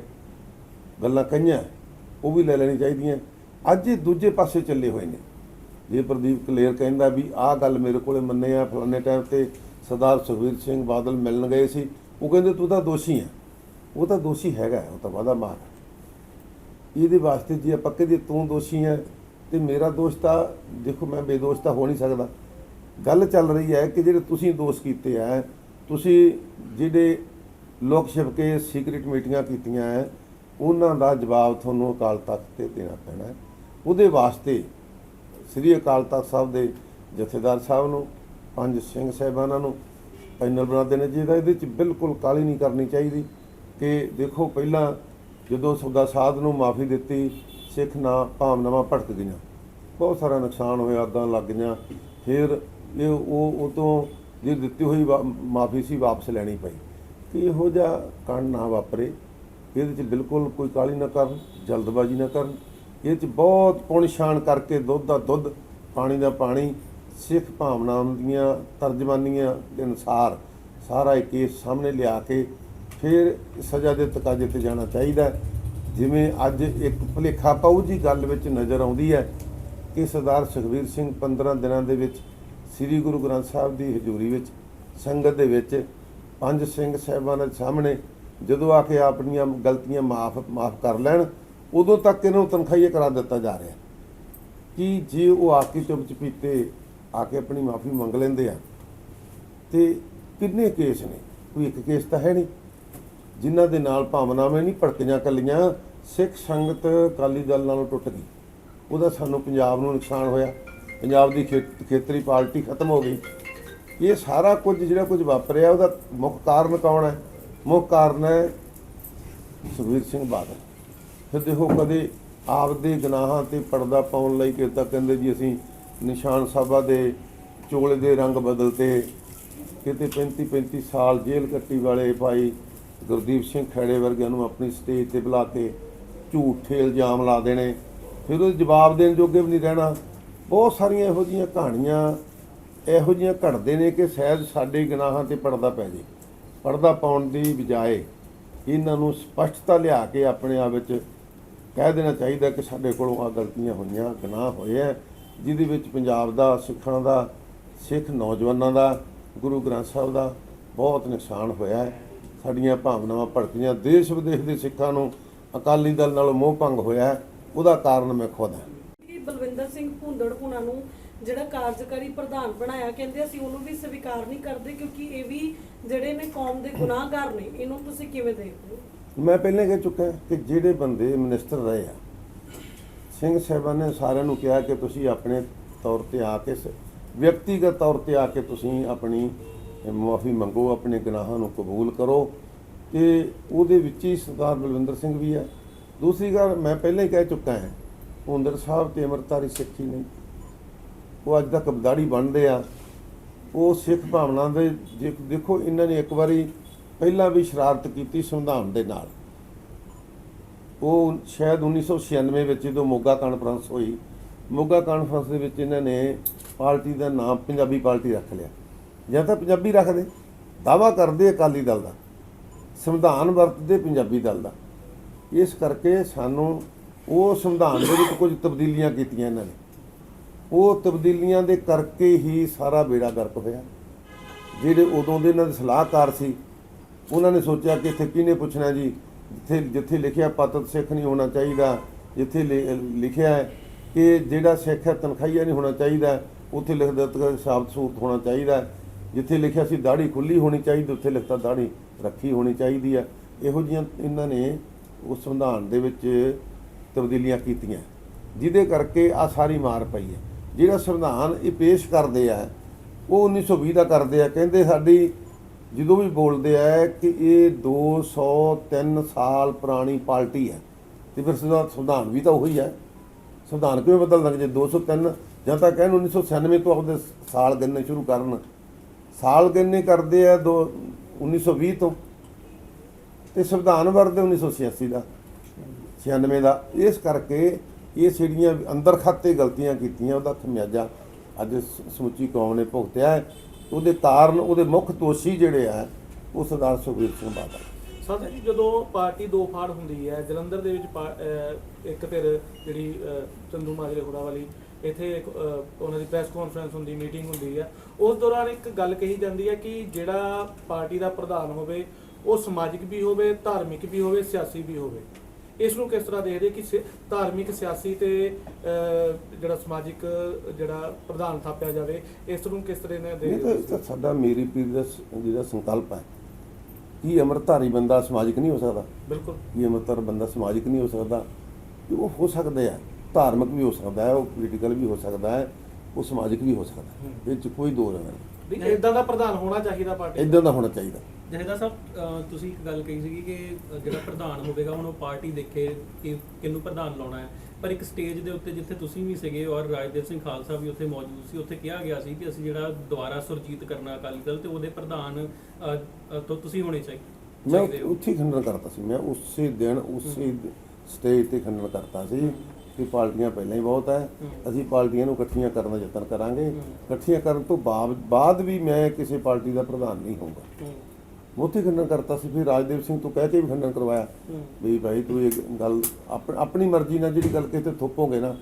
ਗੱਲਾਂ ਕਹੀਆਂ, ਉਹ ਵੀ ਲੈ ਲੈਣੀ ਚਾਹੀਦੀਆਂ। ਅੱਜ ਇਹ ਦੂਜੇ ਪਾਸੇ ਚੱਲੇ ਹੋਏ ਨੇ। ਜੇ ਪ੍ਰਦੀਪ ਕਲੇਰ ਕਹਿੰਦਾ ਵੀ ਆਹ ਗੱਲ ਮੇਰੇ ਕੋਲੇ ਮੰਨੇ ਆ, ਫਲਾਣੇ ਟਾਈਮ ਤੇ ਸਰਦਾਰ ਸੁਖਬੀਰ ਸਿੰਘ ਬਾਦਲ ਮਿਲਣ ਗਏ ਸੀ, ਉਹ ਕਹਿੰਦੇ ਤੂੰ ਤਾਂ ਦੋਸ਼ੀ ਆ। ਉਹ ਤਾਂ ਦੋਸ਼ੀ ਹੈਗਾ, ਉਹ ਤਾਂ ਵਾਦਾ ਮਾਰ ਇਹਦੇ ਵਾਸਤੇ ਜੇ ਆਪਾਂ ਕਹਦੇ ਤੂੰ ਦੋਸ਼ੀ ਹੈ ਤੇ ਮੇਰਾ ਦੋਸ਼ ਤਾਂ, ਦੇਖੋ ਮੈਂ ਬੇਦੋਸ਼ ਤਾਂ ਹੋ ਨਹੀਂ ਸਕਦਾ। ਗੱਲ ਚੱਲ ਰਹੀ ਹੈ ਕਿ ਜਿਹੜੇ ਤੁਸੀਂ ਦੋਸ਼ ਕੀਤੇ ਆ ਤੁਸੀਂ ਜਿਹੜੇ ਲੋਕ ਛਿਪਕੇ ਸੀਕ੍ਰੀਟ ਮੀਟਿੰਗਾਂ ਕੀਤੀਆਂ ਹੈ, ਉਹਨਾਂ ਦਾ ਜਵਾਬ ਤੁਹਾਨੂੰ ਅਕਾਲ ਤਖਤ ਤੇ ਦੇਣਾ ਪੈਣਾ ਉਹਦੇ ਵਾਸਤੇ ਸ੍ਰੀ ਅਕਾਲ ਤਖਤ ਸਾਹਿਬ ਦੇ ਜਥੇਦਾਰ ਸਾਹਿਬ ਨੂੰ, ਪੰਜ ਸਿੰਘ ਸਾਹਿਬਾਨਾਂ ਨੂੰ, ਪੈਨਲ ਬਣਾ ਦੇਣਾ ਚਾਹੀਦਾ। ਇਹਦੇ ਚ ਬਿਲਕੁਲ ਕਾਲੀ ਨਹੀਂ ਕਰਨੀ ਚਾਹੀਦੀ ਕਿ ਦੇਖੋ ਪਹਿਲਾਂ ਜਦੋਂ ਸੌਦਾ ਸਾਧ ਨੂੰ ਮਾਫੀ ਦਿੱਤੀ ਸਿੱਖ ਨਾ ਭਾਵਨਾਵਾਂ ਭਟਕ ਗਈਆਂ ਬਹੁਤ ਸਾਰਾ ਨੁਕਸਾਨ ਹੋਇਆ, ਅੱਗਾਂ ਲੱਗ ਗਈਆਂ। ਫਿਰ ਇਹ ਉਹ ਉਹ ਤੋਂ ਜੇ ਦਿੱਤੀ ਹੋਈ ਮਾਫੀ ਸੀ, ਵਾਪਸ ਲੈਣੀ ਪਈ। ਕਿ ਇਹੋ ਜਿਹਾ ਕੰਨ ਨਾ ਵਾਪਰੇ। ਇਹਦੇ 'ਚ ਬਿਲਕੁਲ ਕੋਈ ਕਾਲੀ ਨਾ ਕਰਨ, ਜਲਦਬਾਜ਼ੀ ਨਾ ਕਰਨ। ਇਹ 'ਚ ਬਹੁਤ ਪੁਣ ਛਾਣ ਕਰਕੇ ਦੁੱਧ ਦਾ ਦੁੱਧ, ਪਾਣੀ ਦਾ ਪਾਣੀ, ਸਿੱਖ ਭਾਵਨਾਵਾਂ ਦੀਆਂ ਤਰਜਮਾਨੀਆਂ ਦੇ ਅਨੁਸਾਰ ਸਾਰਾ ਇਹ ਕੇਸ ਸਾਹਮਣੇ ਲਿਆ ਕੇ ਫਿਰ ਸਜ਼ਾ ਦੇ ਤਕਾਜ਼ੇ ਤੇ ਜਾਣਾ ਚਾਹੀਦਾ ਜਿਵੇਂ ਅੱਜ ਇੱਕ ਭੁਲੇਖਾ ਪਾਉ ਜੀ ਗੱਲ ਵਿੱਚ ਨਜ਼ਰ ਆਉਂਦੀ ਹੈ ਕਿ ਸਰਦਾਰ ਸੁਖਵੀਰ ਸਿੰਘ 15 ਦਿਨਾਂ ਦੇ ਵਿੱਚ ਸ੍ਰੀ ਗੁਰੂ ਗ੍ਰੰਥ ਸਾਹਿਬ ਦੀ ਹਜ਼ੂਰੀ ਵਿੱਚ ਸੰਗਤ ਦੇ ਵਿੱਚ ਪੰਜ ਸਿੰਘ ਸਾਹਿਬਾਨਾਂ ਦੇ ਸਾਹਮਣੇ ਜਦੋਂ ਆ ਕੇ ਆਪਣੀਆਂ ਗਲਤੀਆਂ ਮਾਫ ਮਾਫ ਕਰ ਲੈਣ, ਉਦੋਂ ਤੱਕ ਇਹਨਾਂ ਨੂੰ ਤਨਖਾਹੀਏ ਕਰਾ ਦਿੱਤਾ ਜਾ ਰਿਹਾ। ਕਿ ਜੇ ਉਹ ਆ ਕੇ ਚੁੱਪ ਚਪੀਤੇ ਆ ਕੇ ਆਪਣੀ ਮਾਫੀ ਮੰਗ ਲੈਂਦੇ ਆ? ਤੇ ਕਿੰਨੇ ਕੇਸ ਨੇ? ਕੋਈ ਇੱਕ ਕੇਸ ਤਾਂ ਹੈ ਨਹੀਂ। ਜਿਨ੍ਹਾਂ ਦੇ ਨਾਲ ਭਾਵਨਾਵਾਂ ਨਹੀਂ ਭੜਕੀਆਂ ਕੱਲੀਆਂ, ਸਿੱਖ ਸੰਗਤ ਅਕਾਲੀ ਦਲ ਨਾਲੋਂ ਟੁੱਟ ਗਈ। ਉਹਦਾ ਸਾਨੂੰ ਪੰਜਾਬ ਨੂੰ ਨੁਕਸਾਨ ਹੋਇਆ। ਪੰਜਾਬ ਦੀ ਖੇਤ- ਖੇਤਰੀ ਪਾਰਟੀ ਖਤਮ ਹੋ ਗਈ। ਇਹ ਸਾਰਾ ਕੁਝ ਜਿਹੜਾ ਕੁਝ ਵਾਪਰਿਆ, ਉਹਦਾ ਮੁੱਖ ਕਾਰਨ ਕੌਣ ਹੈ? ਮੁੱਖ ਕਾਰਨ ਹੈ ਸੁਖਬੀਰ ਸਿੰਘ ਬਾਦਲ। ਫਿਰ ਦੇਖੋ, ਕਦੇ ਆਪਦੇ ਗੁਨਾਹਾਂ ਤੇ ਪਰਦਾ ਪਾਉਣ ਲਈ ਕਿ ਕਹਿੰਦੇ ਜੀ ਅਸੀਂ ਨਿਸ਼ਾਨ ਸਾਹਿਬਾ ਦੇ ਚੋਲੇ ਦੇ ਰੰਗ ਬਦਲਤੇ। ਕਿਤੇ 35 35 ਸਾਲ ਜੇਲ੍ਹ ਕੱਟੀ ਵਾਲੇ ਭਾਈ ਗੁਰਦੀਪ ਸਿੰਘ ਖੈੜੇ ਵਰਗਿਆਂ ਨੂੰ ਆਪਣੀ ਸਟੇਜ ਤੇ ਬੁਲਾ ਕੇ ਝੂਠੇ ਇਲਜ਼ਾਮ ਲਾ ਦੇਣੇ। ਫਿਰ ਉਹ ਜਵਾਬ ਦੇਣ ਜੋਗੇ ਵੀ ਨਹੀਂ ਰਹਿਣਾ। ਬਹੁਤ ਸਾਰੀਆਂ ਇਹੋ ਜਿਹੀਆਂ ਕਹਾਣੀਆਂ ਇਹੋ ਜਿਹੀਆਂ ਘਟਦੇ ਨੇ ਕਿ ਸ਼ਾਇਦ ਸਾਡੇ ਗੁਨਾਹਾਂ ਤੇ ਪਰਦਾ ਪੈ ਜੇ। ਪਰਦਾ ਪਾਉਣ ਦੀ ਬਜਾਏ ਇਹਨਾਂ ਨੂੰ ਸਪਸ਼ਟਤਾ ਲਿਆ ਕੇ ਆਪਣੇ ਆਪ ਵਿੱਚ ਕਹਿ ਦੇਣਾ ਚਾਹੀਦਾ ਕਿ ਸਾਡੇ ਕੋਲੋਂ ਆ ਗਲਤੀਆਂ ਹੋਈਆਂ, ਗੁਨਾਹ ਹੋਏ ਆ, ਜਿਹਦੇ ਵਿੱਚ ਪੰਜਾਬ ਦਾ, ਸਿੱਖਾਂ ਦਾ, ਸਿੱਖ ਨੌਜਵਾਨਾਂ ਦਾ, ਗੁਰੂ ਗ੍ਰੰਥ ਸਾਹਿਬ ਦਾ ਬਹੁਤ ਨੁਕਸਾਨ ਹੋਇਆ ਹੈ। ਸਾਡੀਆਂ ਭਾਵਨਾਵਾਂ ਭੜਕੀਆਂ ਦੇਸ਼ ਵਿਦੇਸ਼ ਦੇ ਸਿੱਖਾਂ ਨੂੰ ਅਕਾਲੀ ਦਲ ਨਾਲ ਮੋਹ ਭੰਗ ਹੋਇਆ ਉਹਦਾ ਕਾਰਨ ਮੈਂ ਖੁਦ ਹਾਂ। ਕਿ ਬਲਵਿੰਦਰ ਸਿੰਘ ਭੁੰਦੜ ਹੁਣਾਂ ਨੂੰ ਜਿਹੜਾ ਕਾਰਜਕਾਰੀ ਪ੍ਰਧਾਨ ਬਣਾਇਆ ਕਹਿੰਦੇ ਅਸੀਂ ਉਹਨੂੰ ਵੀ ਸਵੀਕਾਰ ਨਹੀਂ ਕਰਦੇ ਕਿਉਂਕਿ ਇਹ ਵੀ ਜਿਹੜੇ ਨੇ ਕੌਮ ਦੇ ਗੁਨਾਹਗਾਰ ਨੇ ਇਹਨੂੰ ਤੁਸੀਂ ਕਿਵੇਂ ਦੇਖਦੇ ਹੋ? ਮੈਂ ਪਹਿਲੇ ਕਹਿ ਚੁੱਕਾ ਕਿ ਜਿਹੜੇ ਬੰਦੇ ਮਿਨਿਸਟਰ ਰਹੇ ਆ ਸਿੰਘ ਸਾਹਿਬਾਨ ਨੇ ਸਾਰਿਆਂ ਨੂੰ ਕਿਹਾ ਕਿ ਤੁਸੀਂ ਆਪਣੇ ਤੌਰ ਤੇ ਆ ਕੇ ਵਿਅਕਤੀਗਤ ਤੌਰ ਤੇ ਆ ਕੇ ਤੁਸੀਂ ਆਪਣੀ ਮਾਫੀ ਮੰਗੋ, ਆਪਣੇ ਗੁਨਾਹਾਂ ਨੂੰ ਕਬੂਲ ਕਰੋ। ਤੇ ਉਹਦੇ ਵਿੱਚ ਹੀ ਸਰਦਾਰ ਬਲਵਿੰਦਰ ਸਿੰਘ ਵੀ ਹੈ। ਦੂਸਰੀ ਗੱਲ ਮੈਂ ਪਹਿਲਾਂ ਹੀ ਕਹਿ ਚੁੱਕਾ ਹਾਂ ਹੁੰਦਰ ਸਾਹਿਬ ਤੇ ਅਮਰਤਾਰੀ ਸਿੱਖੀ ਨਹੀਂ। ਉਹ ਅੱਜ ਤੱਕ ਦਾੜੀ ਬਣਦੇ ਆ। ਉਹ ਸਿੱਖ ਭਾਵਨਾ ਦੇ ਦੇਖੋ, ਇਹਨਾਂ ਨੇ ਇੱਕ ਵਾਰੀ ਪਹਿਲਾਂ ਵੀ ਸ਼ਰਾਰਤ ਕੀਤੀ ਸੰਵਿਧਾਨ ਦੇ ਨਾਲ। ਉਹ ਸ਼ਾਇਦ 1996 ਵਿੱਚ ਜਦੋਂ ਮੋਗਾ ਕਾਨਫਰੰਸ ਹੋਈ, ਮੋਗਾ ਕਾਨਫਰੰਸ ਦੇ ਵਿੱਚ ਇਹਨਾਂ ਨੇ ਪਾਰਟੀ ਦਾ ਨਾਮ, ਪੰਜਾਬੀ ਪਾਰਟੀ ਰੱਖ ਲਿਆ। ਜਾਂ ਤਾਂ ਪੰਜਾਬੀ ਰੱਖਦੇ। ਦਾਵਾ ਕਰਦੇ ਅਕਾਲੀ ਦਲ ਦਾ। ਸੰਵਿਧਾਨ ਵਰਤਦੇ ਪੰਜਾਬੀ ਦਲ ਦਾ। ਇਸ ਕਰਕੇ ਸਾਨੂੰ ਉਹ ਸੰਵਿਧਾਨ ਦੇ ਵਿੱਚ ਕੁਝ ਤਬਦੀਲੀਆਂ ਕੀਤੀਆਂ ਇਹਨਾਂ ਨੇ। ਉਹ ਤਬਦੀਲੀਆਂ ਦੇ ਕਰਕੇ ਹੀ ਸਾਰਾ ਬੇੜਾ ਗਰਕ ਹੋਇਆ। ਜਿਹੜੇ ਉਦੋਂ ਦੇ ਇਹਨਾਂ ਦੇ ਸਲਾਹਕਾਰ ਸੀ, ਉਹਨਾਂ ਨੇ ਸੋਚਿਆ ਕਿ ਇੱਥੇ ਕਿਹਨੇ ਪੁੱਛਣਾ ਜੀ? ਜਿੱਥੇ ਜਿੱਥੇ ਲਿਖਿਆ ਪਤਤ ਸਿੱਖ ਨਹੀਂ ਹੋਣਾ ਚਾਹੀਦਾ। ਜਿੱਥੇ ਲਿ- ਲਿਖਿਆ ਹੈ ਕਿ ਜਿਹੜਾ ਸਿੱਖ ਹੈ ਤਨਖਾਹੀਆ ਨਹੀਂ ਹੋਣਾ ਚਾਹੀਦਾ। ਉੱਥੇ ਲਿਖ ਦਿੱਤਾ ਸ਼ਬਦ ਸੂਰਤ ਹੋਣਾ ਚਾਹੀਦਾ। ਜਿੱਥੇ ਲਿਖਿਆ ਸੀ ਦਾੜੀ ਖੁੱਲੀ ਹੋਣੀ ਚਾਹੀਦੀ, ਉੱਥੇ ਲਿਖਤਾ ਦਾੜੀ ਰੱਖੀ ਹੋਣੀ ਚਾਹੀਦੀ ਹੈ ਇਹੋ ਜਿਹੀਆਂ ਇਹਨਾਂ ਨੇ ਉਸ ਸੰਵਿਧਾਨ ਦੇ ਵਿੱਚ ਤਬਦੀਲੀਆਂ ਕੀਤੀਆਂ। ਜਿਹਦੇ ਕਰਕੇ ਆ ਸਾਰੀ ਮਾਰ ਪਈ ਹੈ। ਜਿਹੜਾ ਸੰਵਿਧਾਨ ਇਹ ਪੇਸ਼ ਕਰਦੇ ਆ, ਉਹ 1920 ਦਾ ਕਰਦੇ ਆ। ਕਹਿੰਦੇ ਸਾਡੀ, ਜਦੋਂ ਵੀ ਬੋਲਦੇ ਆ ਕਿ ਇਹ 203 ਸਾਲ ਪੁਰਾਣੀ ਪਾਰਟੀ ਹੈ, ਤੇ ਫਿਰ ਸੰਵਿਧਾਨ ਸੰਵਿਧਾਨ ਵੀ ਤਾਂ ਉਹੀ ਹੈ। ਸੰਵਿਧਾਨ ਕਿਵੇਂ ਬਦਲ ਲੱਗ ਜੇ 203 ਜਾਂ ਤਾਂ ਕਹਿਣ 1996 ਤੋਂ ਆਪਦੇ ਸਾਲ ਗਿਣਨੇ ਸ਼ੁਰੂ ਕਰਨ ਸਾਲ ਗਿਣਨੇ ਕਰਦੇ ਆ ਦੋ 1920 ਤੋਂ। ਤੇ ਸੰਵਿਧਾਨ ਵਰਦੇ 1986 ਦਾ 96 ਦਾ। ਇਸ ਕਰਕੇ ਇਹ ਜਿਹੜੀਆਂ ਅੰਦਰ ਖਾਤੇ ਗਲਤੀਆਂ ਕੀਤੀਆਂ ਉਹਦਾ ਖਮਿਆਜਾ ਅੱਜ ਸਮੁੱਚੀ ਕੌਮ ਨੇ ਭੁਗਤਿਆ ਹੈ। ਉਹਦੇ ਕਾਰਨ ਉਹਦੇ ਮੁੱਖ ਦੋਸ਼ੀ ਜਿਹੜੇ ਆ ਉਹ ਸਰਦਾਰ ਸੁਖਬੀਰ ਸਿੰਘ ਬਾਦਲ। ਸਰ ਜੀ ਜਦੋਂ ਪਾਰਟੀ ਦੋ ਫਾੜ ਹੁੰਦੀ ਹੈ ਜਲੰਧਰ ਦੇ ਵਿੱਚ ਪਾ- ਇੱਕ ਧਿਰ ਜਿਹੜੀ ਅਹ ਚੰਦੂ ਮਾਜਰੇ ਹੋੜਾ ਵਾਲੀ ਇੱਥੇ ਇੱਕ, ਉਹਨਾਂ ਦੀ ਪ੍ਰੈਸ ਕਾਨਫਰੰਸ ਹੁੰਦੀ ਮੀਟਿੰਗ ਹੁੰਦੀ ਹੈ। ਉਸ ਦੌਰਾਨ ਇੱਕ ਗੱਲ ਕਹੀ ਜਾਂਦੀ ਹੈ ਕਿ ਜਿਹੜਾ ਪਾਰਟੀ ਦਾ ਪ੍ਰਧਾਨ ਹੋਵੇ ਉਹ ਸਮਾਜਿਕ ਵੀ ਹੋਵੇ ਧਾਰਮਿਕ ਵੀ ਹੋਵੇ ਸਿਆਸੀ ਵੀ ਹੋਵੇ। ਇਸ ਨੂੰ ਕਿਸ ਤਰ੍ਹਾਂ ਦੇਖਦੇ ਕਿ ਧਾਰਮਿਕ ਸਿਆਸੀ ਤੇ ਜਿਹੜਾ ਸਮਾਜਿਕ ਜਿਹੜਾ ਪ੍ਰਧਾਨ ਥਾਪਿਆ ਜਾਵੇ ਇਸ ਨੂੰ ਕਿਸ ਤਰ੍ਹਾਂ ਨਾਲ ਤਾਂ ਸਾਡਾ ਮੇਰੀ ਪੀਰ ਦਾ ਜਿਹੜਾ ਸੰਕਲਪ ਹੈ। ਕੀ ਅਮਰਧਾਰੀ ਬੰਦਾ ਸਮਾਜਿਕ ਨਹੀਂ ਹੋ ਸਕਦਾ? ਬਿਲਕੁਲ। ਕੀ ਅਮਰਧਾਰ ਬੰਦਾ ਸਮਾਜਿਕ ਨਹੀਂ ਹੋ ਸਕਦਾ? ਉਹ ਹੋ ਸਕਦੇ ਆ ਧਾਰਮਿਕ ਵੀ ਹੋ ਸਕਦਾ ਹੈ ਉਹ ਪੋਲੀਟੀਕਲ ਵੀ ਹੋ ਸਕਦਾ ਹੈ ਉਹ ਸਮਾਜਿਕ ਵੀ ਹੋ ਸਕਦਾ। ਹੈ। ਇਹ 'ਚ ਕੋਈ ਦੋ ਰਾਏ ਨਹੀਂ। ਇਦਾਂ ਦਾ ਪ੍ਰਧਾਨ ਹੋਣਾ ਚਾਹੀਦਾ ਪਾਰਟੀ ਇਦਾਂ ਦਾ ਹੋਣਾ ਚਾਹੀਦਾ। ਜਹੇਦਾਰ ਸਾਹਿਬ ਅਹ ਤੁਸੀਂ ਇੱਕ ਗੱਲ ਕਹੀ ਸੀਗੀ ਕਿ ਜਿਹੜਾ ਪ੍ਰਧਾਨ ਹੋਵੇਗਾ ਹੁਣ ਉਹ ਪਾਰਟੀ ਦੇਖੇ ਕਿ ਕਿਹਨੂੰ ਪ੍ਰਧਾਨ ਲਾਉਣਾ ਹੈ। ਪਰ ਇੱਕ ਸਟੇਜ ਦੇ ਉੱਤੇ ਜਿੱਥੇ ਤੁਸੀਂ ਵੀ ਸੀਗੇ ਔਰ ਰਾਜਦੇਵ ਸਿੰਘ ਖਾਲਸਾ ਵੀ ਉੱਥੇ ਮੌਜੂਦ ਸੀ ਉੱਥੇ ਕਿਹਾ ਗਿਆ ਸੀ ਕਿ ਅਸੀਂ ਜਿਹੜਾ ਦੁਬਾਰਾ ਸੁਰਜੀਤ ਕਰਨਾ ਅਕਾਲੀ ਦਲ ਤੇ ਉਹਦੇ ਪ੍ਰਧਾਨ ਅਹ, ਅਹ, ਤੋਂ ਤੁਸੀਂ ਹੋਣੇ ਚਾਹੀਦੇ ਮੈਂ। ਉੱਥੇ ਹੀ ਖੰਡਨ ਕਰਤਾ ਸੀ। ਮੈਂ ਉਸੇ ਦਿਨ ਉਸੇ ਸਟੇਜ ਤੇ ਖੰਡਨ ਕਰਤਾ ਸੀ। ਕਿ ਪਾਰਟੀਆਂ ਪਹਿਲਾਂ ਹੀ ਬਹੁਤ ਹੈ। ਅਸੀਂ ਪਾਰਟੀਆਂ ਨੂੰ ਇਕੱਠੀਆਂ ਕਰਨ ਦਾ ਯਤਨ ਕਰਾਂਗੇ। ਇਕੱਠੀਆਂ ਕਰਨ ਤੋਂ ਬਾਅਦ ਵੀ ਮੈਂ ਕਿਸੇ ਪਾਰਟੀ ਦਾ ਪ੍ਰਧਾਨ ਨਹੀਂ ਹੋਊਗਾ। ਹੂੰ, ਖੰਡਨ ਕਰਤਾ ਸੀ ਫਿਰ ਰਾਜਦੇਵ ਸਿੰਘ ਤੋਂ ਕਹਿ ਕੇ ਵੀ ਖੰਡਨ ਕਰਵਾਇਆ। ਵੀ ਭਾਈ ਤੂੰ ਇਹ ਗੱਲ ਆਪਣੀ ਮਰਜ਼ੀ ਨਾਲ ਜਿਹੜੀ ਗੱਲ ਕਿਸੇ ਥੋਪੋਗੇ ਨਾ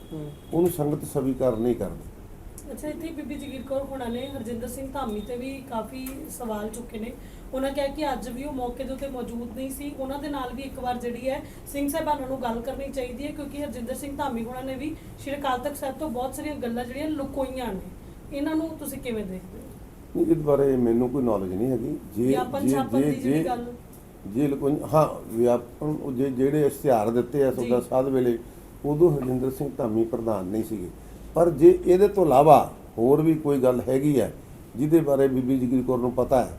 ਉਹਨੂੰ ਸੰਗਤ ਸਵੀਕਾਰ ਨਹੀਂ ਕਰਦੀ। ਅੱਛਾ ਇੱਥੇ ਬੀਬੀ ਜਗੀਰ ਕੌਰ ਹੋਣਾ ਨੇ ਹਰਜਿੰਦਰ ਸਿੰਘ ਧਾਮੀ ਤੇ ਵੀ ਕਾਫੀ ਸਵਾਲ ਚੁੱਕੇ ਨੇ। ਉਹਨਾਂ ਕਿਹਾ ਕਿ ਅੱਜ ਵੀ ਉਹ ਮੌਕੇ ਦੇ ਉੱਤੇ ਮੌਜੂਦ ਨਹੀਂ ਸੀ। ਉਹਨਾਂ ਦੇ ਨਾਲ ਵੀ ਇੱਕ ਵਾਰ ਜਿਹੜੀ ਹੈ ਸਿੰਘ ਸਾਹਿਬਾਨਾਂ ਨੂੰ ਗੱਲ ਕਰਨੀ ਚਾਹੀਦੀ ਹੈ ਕਿਉਂਕਿ ਹਰਜਿੰਦਰ ਸਿੰਘ ਧਾਮੀ ਹੋਣਾ ਨੇ ਵੀ ਸ਼੍ਰੀ ਅਕਾਲ ਤਖਤ ਸਾਹਿਬ ਤੋਂ ਬਹੁਤ ਸਾਰੀਆਂ ਗੱਲਾਂ ਜਿਹੜੀਆਂ ਲੁਕੋਈਆਂ ਨੇ। ਇਹਨਾਂ ਨੂੰ ਤੁਸੀਂ ਕਿਵੇਂ ਦੇਖਦੇ ਹੋ? ਨਹੀਂ, ਇਸ ਬਾਰੇ ਮੈਨੂੰ ਕੋਈ ਨੌਲੇਜ ਨਹੀਂ ਹੈਗੀ। ਜੇ ਵਿਆਪਨ ਛਾਪਨ ਦੀ ਜਿਹੜੀ ਗੱਲ ਜੇ ਹਾਂ ਵਿਆਪਨ ਉਹ ਜੇ ਜਿਹੜੇ ਇਸ਼ਤਿਹਾਰ ਦਿੱਤੇ ਆ ਸੌਦਾ। ਸਾਧ ਵੇਲੇ ਉਦੋਂ ਹਰਜਿੰਦਰ ਸਿੰਘ ਧਾਮੀ ਪ੍ਰਧਾਨ ਨਹੀਂ ਸੀਗੇ। ਪਰ ਜੇ ਇਹਦੇ ਤੋਂ ਇਲਾਵਾ ਹੋਰ ਵੀ ਕੋਈ ਗੱਲ ਹੈਗੀ ਹੈ ਜਿਹਦੇ ਬਾਰੇ ਬੀਬੀ ਜਗੀਰ ਕੌਰ ਨੂੰ ਪਤਾ ਹੈ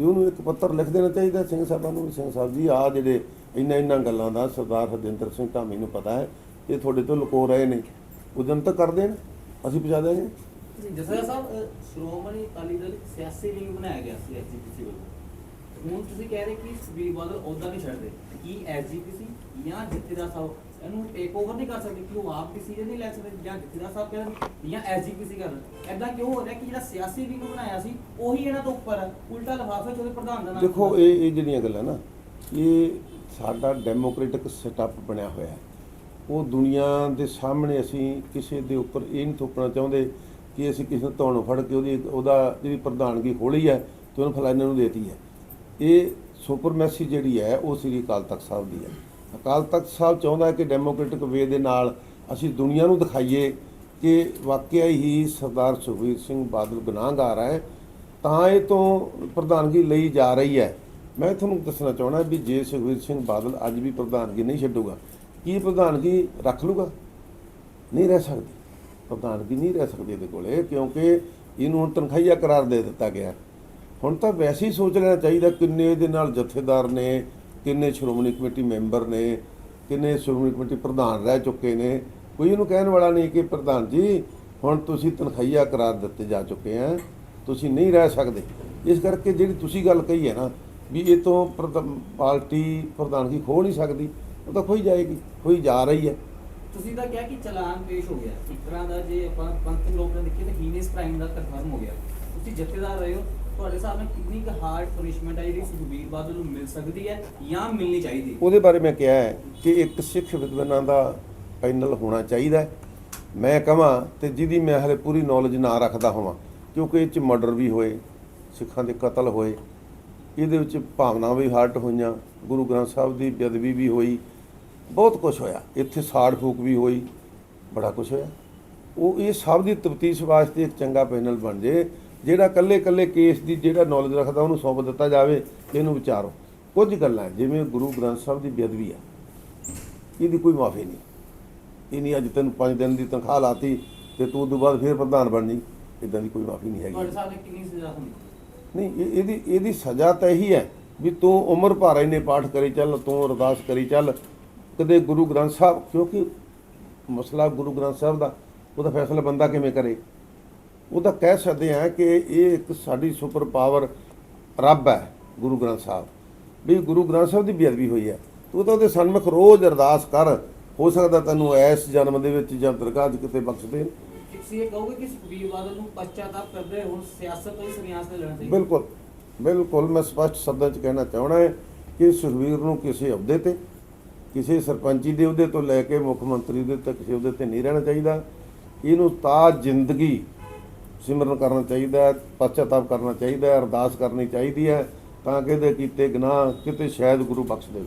ਤੇ ਉਹਨੂੰ ਇੱਕ ਪੱਤਰ ਲਿਖ ਦੇਣਾ ਚਾਹੀਦਾ ਸਿੰਘ ਸਾਹਿਬਾਂ ਨੂੰ ਵੀ ਸਿੰਘ ਸਾਹਿਬ ਜੀ ਆ ਜਿਹੜੇ ਇੰਨਾ ਇੰਨਾ ਗੱਲਾਂ ਦਾ ਸਰਦਾਰ ਹਰਜਿੰਦਰ ਸਿੰਘ ਧਾਮੀ ਨੂੰ ਪਤਾ ਹੈ ਇਹ ਤੁਹਾਡੇ ਤੋਂ ਲੁਕੋ ਰਹੇ ਨੇ। ਉਹ ਜਨਤਕ ਕਰ ਦੇਣ ਅਸੀਂ ਪਹੁੰਚਾ ਦੇਵਾਂਗੇ ਜਸਰਾ ਸਾਹਿਬ ਅ, ਸ਼੍ਰੋਮਣੀ ਅਕਾਲੀ ਦਲ ਇੱਕ ਸਿਆਸੀ ਵਿੰਗ ਬਣਾਇਆ ਗਿਆ ਸੀ ਐਸਜੀਪੀਸੀ ਵੱਲੋਂ। ਹੁਣ ਤੁਸੀਂ ਕਹਿ ਰਹੇ ਕਿ ਸੁਖਬੀਰ ਬਾਦਲ ਉਹਦਾ ਨਹੀਂ ਛੱਡਦੇ। ਕੀ ਐਸਜੀਪੀਸੀ ਜਾਂ ਜਥੇਦਾਰ ਸਾਹਿਬ ਇਹਨੂੰ ਟੇਕ ਓਵਰ ਨਹੀਂ ਕਰ ਸਕਦੇ ਕਿ ਉਹ ਆਪ ਡਿਸੀਜਨ ਨਹੀਂ ਲੈ ਸਕਦੇ ਜਾਂ ਜਥੇਦਾਰ ਸਾਹਿਬ ਕਹਿਣ ਜਾਂ ਐਸਜੀਪੀਸੀ ਕਰਨ। ਐਦਾਂ ਕਿਉਂ ਹੋ ਰਿਹਾ ਕਿ ਜਿਹੜਾ ਸਿਆਸੀ ਵਿੰਗ ਬਣਾਇਆ ਸੀ ਉਹੀ ਇਹਨਾਂ ਤੋਂ ਉੱਪਰ ਹੈ ਉਲਟਾ ਲਿਫਾਫੇ ਚ ਉਹਦੇ ਪ੍ਰਧਾਨ ਦਾ ਨਾਮ ਦੇਖੋ ਇਹ ਇਹ ਜਿਹੜੀਆਂ ਗੱਲਾਂ ਨਾ ਇਹ ਸਾਡਾ ਡੈਮੋਕ੍ਰੈਟਿਕ ਸੈਟਅਪ ਬਣਿਆ ਹੋਇਆ ਹੈ। ਉਹ ਦੁਨੀਆ ਦੇ ਸਾਹਮਣੇ ਅਸੀਂ ਕਿਸੇ ਦੇ ਉੱਪਰ ਇਹ ਨਹੀਂ ਥੋਪਣਾ ਚਾਹੁੰਦੇ ਕਿ ਅਸੀਂ ਕਿਸੇ ਨੂੰ ਧੌਣੋਂ ਫੜ ਕੇ ਉਹਦੀ ਉਹਦਾ ਜਿਹੜੀ ਪ੍ਰਧਾਨਗੀ ਖੋਲੀ ਹੈ ਤੇ ਉਹਨੂੰ ਫਲਾਣੇ ਨੂੰ ਦੇਤੀ ਹੈ। ਇਹ ਸੁਪਰਮੈਸੀ ਜਿਹੜੀ ਹੈ ਉਹ ਸ੍ਰੀ ਅਕਾਲ ਤਖਤ ਸਾਹਿਬ ਦੀ ਹੈ। ਅਕਾਲ ਤਖਤ ਸਾਹਿਬ ਚਾਹੁੰਦਾ ਕਿ ਡੈਮੋਕ੍ਰੈਟਿਕ ਵੇ ਦੇ ਨਾਲ ਅਸੀਂ ਦੁਨੀਆ ਨੂੰ ਦਿਖਾਈਏ ਕਿ ਵਾਕਿਆ ਹੀ ਸਰਦਾਰ ਸੁਖਬੀਰ ਸਿੰਘ ਬਾਦਲ ਗੁਨਾਹਗਾਰ ਹੈ। ਤਾਂ ਇਹ ਤੋਂ ਪ੍ਰਧਾਨਗੀ ਲਈ ਜਾ ਰਹੀ ਹੈ। ਮੈਂ ਤੁਹਾਨੂੰ ਦੱਸਣਾ ਚਾਹਣਾ ਵੀ ਜੇ ਸੁਖਬੀਰ ਸਿੰਘ ਬਾਦਲ ਅੱਜ ਵੀ ਪ੍ਰਧਾਨਗੀ ਨਹੀਂ ਛੱਡੂਗਾ, ਕੀ ਪ੍ਰਧਾਨਗੀ ਰੱਖ ਲੂਗਾ? ਨਹੀਂ ਰਹਿ ਸਕਦੀ। ਪ੍ਰਧਾਨਗੀ ਨਹੀਂ ਰਹਿ ਸਕਦੀ ਇਹਦੇ ਕੋਲੇ, ਕਿਉਂਕਿ ਇਹਨੂੰ ਹੁਣ ਤਨਖਾਹੀਆ ਕਰਾਰ ਦੇ ਦਿੱਤਾ ਗਿਆ। ਹੁਣ ਤਾਂ ਵੈਸੇ ਹੀ ਸੋਚ ਲੈਣਾ ਚਾਹੀਦਾ ਕਿੰਨੇ ਇਹਦੇ ਨਾਲ ਜਥੇਦਾਰ ਨੇ ਕਿੰਨੇ ਸ਼੍ਰੋਮਣੀ ਕਮੇਟੀ ਮੈਂਬਰ ਨੇ ਕਿੰਨੇ ਸ਼੍ਰੋਮਣੀ ਕਮੇਟੀ ਪ੍ਰਧਾਨ ਰਹਿ ਚੁੱਕੇ ਨੇ। ਕੋਈ ਇਹਨੂੰ ਕਹਿਣ ਵਾਲਾ ਨਹੀਂ ਕਿ ਪ੍ਰਧਾਨ ਜੀ, ਹੁਣ ਤੁਸੀਂ ਤਨਖਈਆ ਕਰਾਰ ਦਿੱਤੇ ਜਾ ਚੁੱਕੇ ਆ, ਤੁਸੀਂ ਨਹੀਂ ਰਹਿ ਸਕਦੇ। ਇਸ ਕਰਕੇ ਜਿਹੜੀ ਤੁਸੀਂ ਗੱਲ ਕਹੀ ਹੈ ਨਾ, ਵੀ ਇਹ ਤੋਂ ਪ੍ਰਧ- ਪਾਰਟੀ ਪ੍ਰਧਾਨਗੀ ਖੋ ਨਹੀਂ ਸਕਦੀ, ਉਹ ਤਾਂ ਖੋਈ ਜਾਏਗੀ ਖੋਈ ਜਾ ਰਹੀ ਹੈ। ਤੁਸੀਂ ਤਾਂ ਕਿਹਾ ਕਿ ਚਲਾਨ ਪੇਸ਼ ਹੋ ਗਿਆ। ਇੱਕ ਤਰ੍ਹਾਂ ਦਾ ਜੇ ਆਪਾਂ ਪੰਥ ਲੋਕ ਦੇਖੀਏ ਤਾਂ ਹੀਨੇਸ ਕ੍ਰਾਈਮ ਦਾ ਕਨਫਰਮ ਹੋ ਗਿਆ। ਤੁਸੀਂ ਜਥੇਦਾਰ ਰਹੇ ਹੋ ਤੁਹਾਡੇ ਸਾਹਮਣੇ ਕਿੰਨੀ ਕੁ ਹਾਰਡ ਪਨਿਸ਼ਮੈਂਟ ਹੈ ਜਿਹੜੀ ਸੁਖਬੀਰ ਬਾਦਲ ਨੂੰ ਮਿਲ ਸਕਦੀ ਹੈ ਜਾਂ ਮਿਲਣੀ ਚਾਹੀਦੀ ਉਹਦੇ ਬਾਰੇ ਮੈਂ ਕਿਹਾ ਹੈ ਕਿ ਇੱਕ ਸਿੱਖ ਵਿਦਵਾਨਾਂ ਦਾ ਪੈਨਲ ਹੋਣਾ ਚਾਹੀਦਾ ਹੈ। ਮੈਂ ਕਹਾਂ ਤੇ ਜਿਹਦੀ ਮੈਂ ਹਲੇ ਪੂਰੀ ਨੌਲੇਜ ਨਾ ਰੱਖਦਾ ਹੋਵਾਂ, ਕਿਉਂਕਿ ਇਹ ਚ ਮਰਡਰ ਵੀ ਹੋਏ, ਸਿੱਖਾਂ ਦੇ ਕਤਲ ਹੋਏ, ਇਹਦੇ ਵਿੱਚ ਭਾਵਨਾ ਵੀ ਹਰਟ ਹੋਈਆਂ, ਗੁਰੂ ਗ੍ਰੰਥ ਸਾਹਿਬ ਦੀ ਬੇਅਦਬੀ ਵੀ ਹੋਈ, ਬਹੁਤ ਕੁਝ ਹੋਇਆ। ਇੱਥੇ ਸਾੜ ਫੂਕ ਵੀ ਹੋਈ, ਬੜਾ ਕੁਝ ਹੋਇਆ। ਉਹ ਇਹ ਸਭ ਦੀ ਤਫਤੀਸ਼ ਵਾਸਤੇ ਇੱਕ ਚੰਗਾ ਪੈਨਲ ਬਣ ਜੇ ਜਿਹੜਾ ਕੱਲੇ ਕੱਲੇ ਕੇਸ ਦੀ ਜਿਹੜਾ ਨੌਲੇਜ ਰੱਖਦਾ ਉਹਨੂੰ ਸੌਂਪ ਦਿੱਤਾ ਜਾਵੇ ਇਹਨੂੰ ਵਿਚਾਰੋ। ਕੁਝ ਗੱਲਾਂ ਜਿਵੇਂ ਗੁਰੂ ਗ੍ਰੰਥ ਸਾਹਿਬ ਦੀ ਬੇਅਦਬੀ ਆ। ਇਹਦੀ ਕੋਈ ਮਾਫੀ ਨਹੀਂ। ਇਹ ਨਹੀਂ ਅੱਜ ਤੈਨੂੰ 5 ਦਿਨ ਦੀ ਤਨਖਾਹ ਲਾਤੀ ਤੇ ਤੂੰ ਉਦੋਂ ਬਾਅਦ ਫੇਰ ਪ੍ਰਧਾਨ ਬਣ ਜੀ ਇਦਾਂ ਦੀ ਕੋਈ ਮਾਫੀ ਨਹੀਂ ਹੈਗੀ। ਤੁਹਾਡੇ ਸਾਹਮਣੇ ਕਿੰਨੀ ਸਜ਼ਾ ਹੁੰਦੀ? ਨਹੀਂ ਇਹ- ਇਹਦੀ ਇਹਦੀ ਸਜ਼ਾ ਤਾਂ ਇਹੀ ਹੈ ਵੀ ਤੂੰ ਉਮਰ ਭਰ ਇਹਨੇ ਪਾਠ ਕਰੀ ਚੱਲ ਤੂੰ ਅਰਦਾਸ ਕਰੀ ਚੱਲ ਕਦੇ ਗੁਰੂ ਗ੍ਰੰਥ ਸਾਹਿਬ ਕਿਉਂਕਿ ਮਸਲਾ ਗੁਰੂ ਗ੍ਰੰਥ ਸਾਹਿਬ ਦਾ ਉਹਦਾ ਫੈਸਲਾ ਬੰਦਾ ਕਿਵੇਂ ਕਰੇ? ਉਹ ਤਾਂ ਕਹਿ ਸਕਦੇ ਆ ਕਿ ਇਹ ਇੱਕ ਸਾਡੀ ਸੁਪਰ ਪਾਵਰ ਰੱਬ ਹੈ ਗੁਰੂ ਗ੍ਰੰਥ ਸਾਹਿਬ। ਵੀ ਗੁਰੂ ਗ੍ਰੰਥ ਸਾਹਿਬ ਦੀ ਬੇਅਦਬੀ ਹੋਈ ਹੈ। ਤੂੰ ਤਾਂ ਉਹਦੇ ਸਨਮੁਖ ਰੋਜ਼ ਅਰਦਾਸ ਕਰ। ਹੋ ਸਕਦਾ ਤੈਨੂੰ ਐਸ ਜਨਮ ਦੇ ਵਿੱਚ ਜਾਂ ਦਰਗਾਹ 'ਚ ਕਿਤੇ ਬਖਸ਼ ਦੇਣ। ਤੁਸੀਂ ਇਹ ਕਹੋਗੇ ਕਿ ਸੁਖਬੀਰ ਬਾਦਲ ਨੂੰ ਪਛਤਾਪ ਕਰਦੇ ਹੁਣ ਸਿਆਸਤ ਤੋਂ ਹੀ ਸੰਨਿਆਸ ਲੈ ਲੈਣਾ ਚਾਹੀਦਾ ਬਿਲਕੁਲ ਬਿਲਕੁਲ। ਮੈਂ ਸਪਸ਼ਟ ਸ਼ਬਦਾਂ 'ਚ ਕਹਿਣਾ ਚਾਹਣਾ ਹੈ ਕਿ ਸੁਖਬੀਰ ਨੂੰ ਕਿਸੇ ਅਹੁਦੇ ਤੇ ਕਿਸੇ ਸਰਪੰਚੀ ਦੇ ਅਹੁਦੇ ਤੋਂ ਲੈ ਕੇ ਮੁੱਖ ਮੰਤਰੀ ਦੇ ਤੱਕ ਕਿਸੇ ਅਹੁਦੇ ਤੇ ਨਹੀਂ ਰਹਿਣਾ ਚਾਹੀਦਾ। ਇਹਨੂੰ ਤਾਂ ਜ਼ਿੰਦਗੀ ਸਿਮਰਨ ਕਰਨਾ ਚਾਹੀਦਾ ਹੈ ਪਛਤਾਪ ਕਰਨਾ ਚਾਹੀਦਾ ਹੈ ਅਰਦਾਸ ਕਰਨੀ ਚਾਹੀਦੀ ਹੈ ਤਾਂ ਕਿ ਇਹਦੇ ਕੀਤੇ ਗੁਨਾਹ ਕਿਤੇ ਸ਼ਾਇਦ ਗੁਰੂ ਬਖਸ਼ ਦੇਵੇ।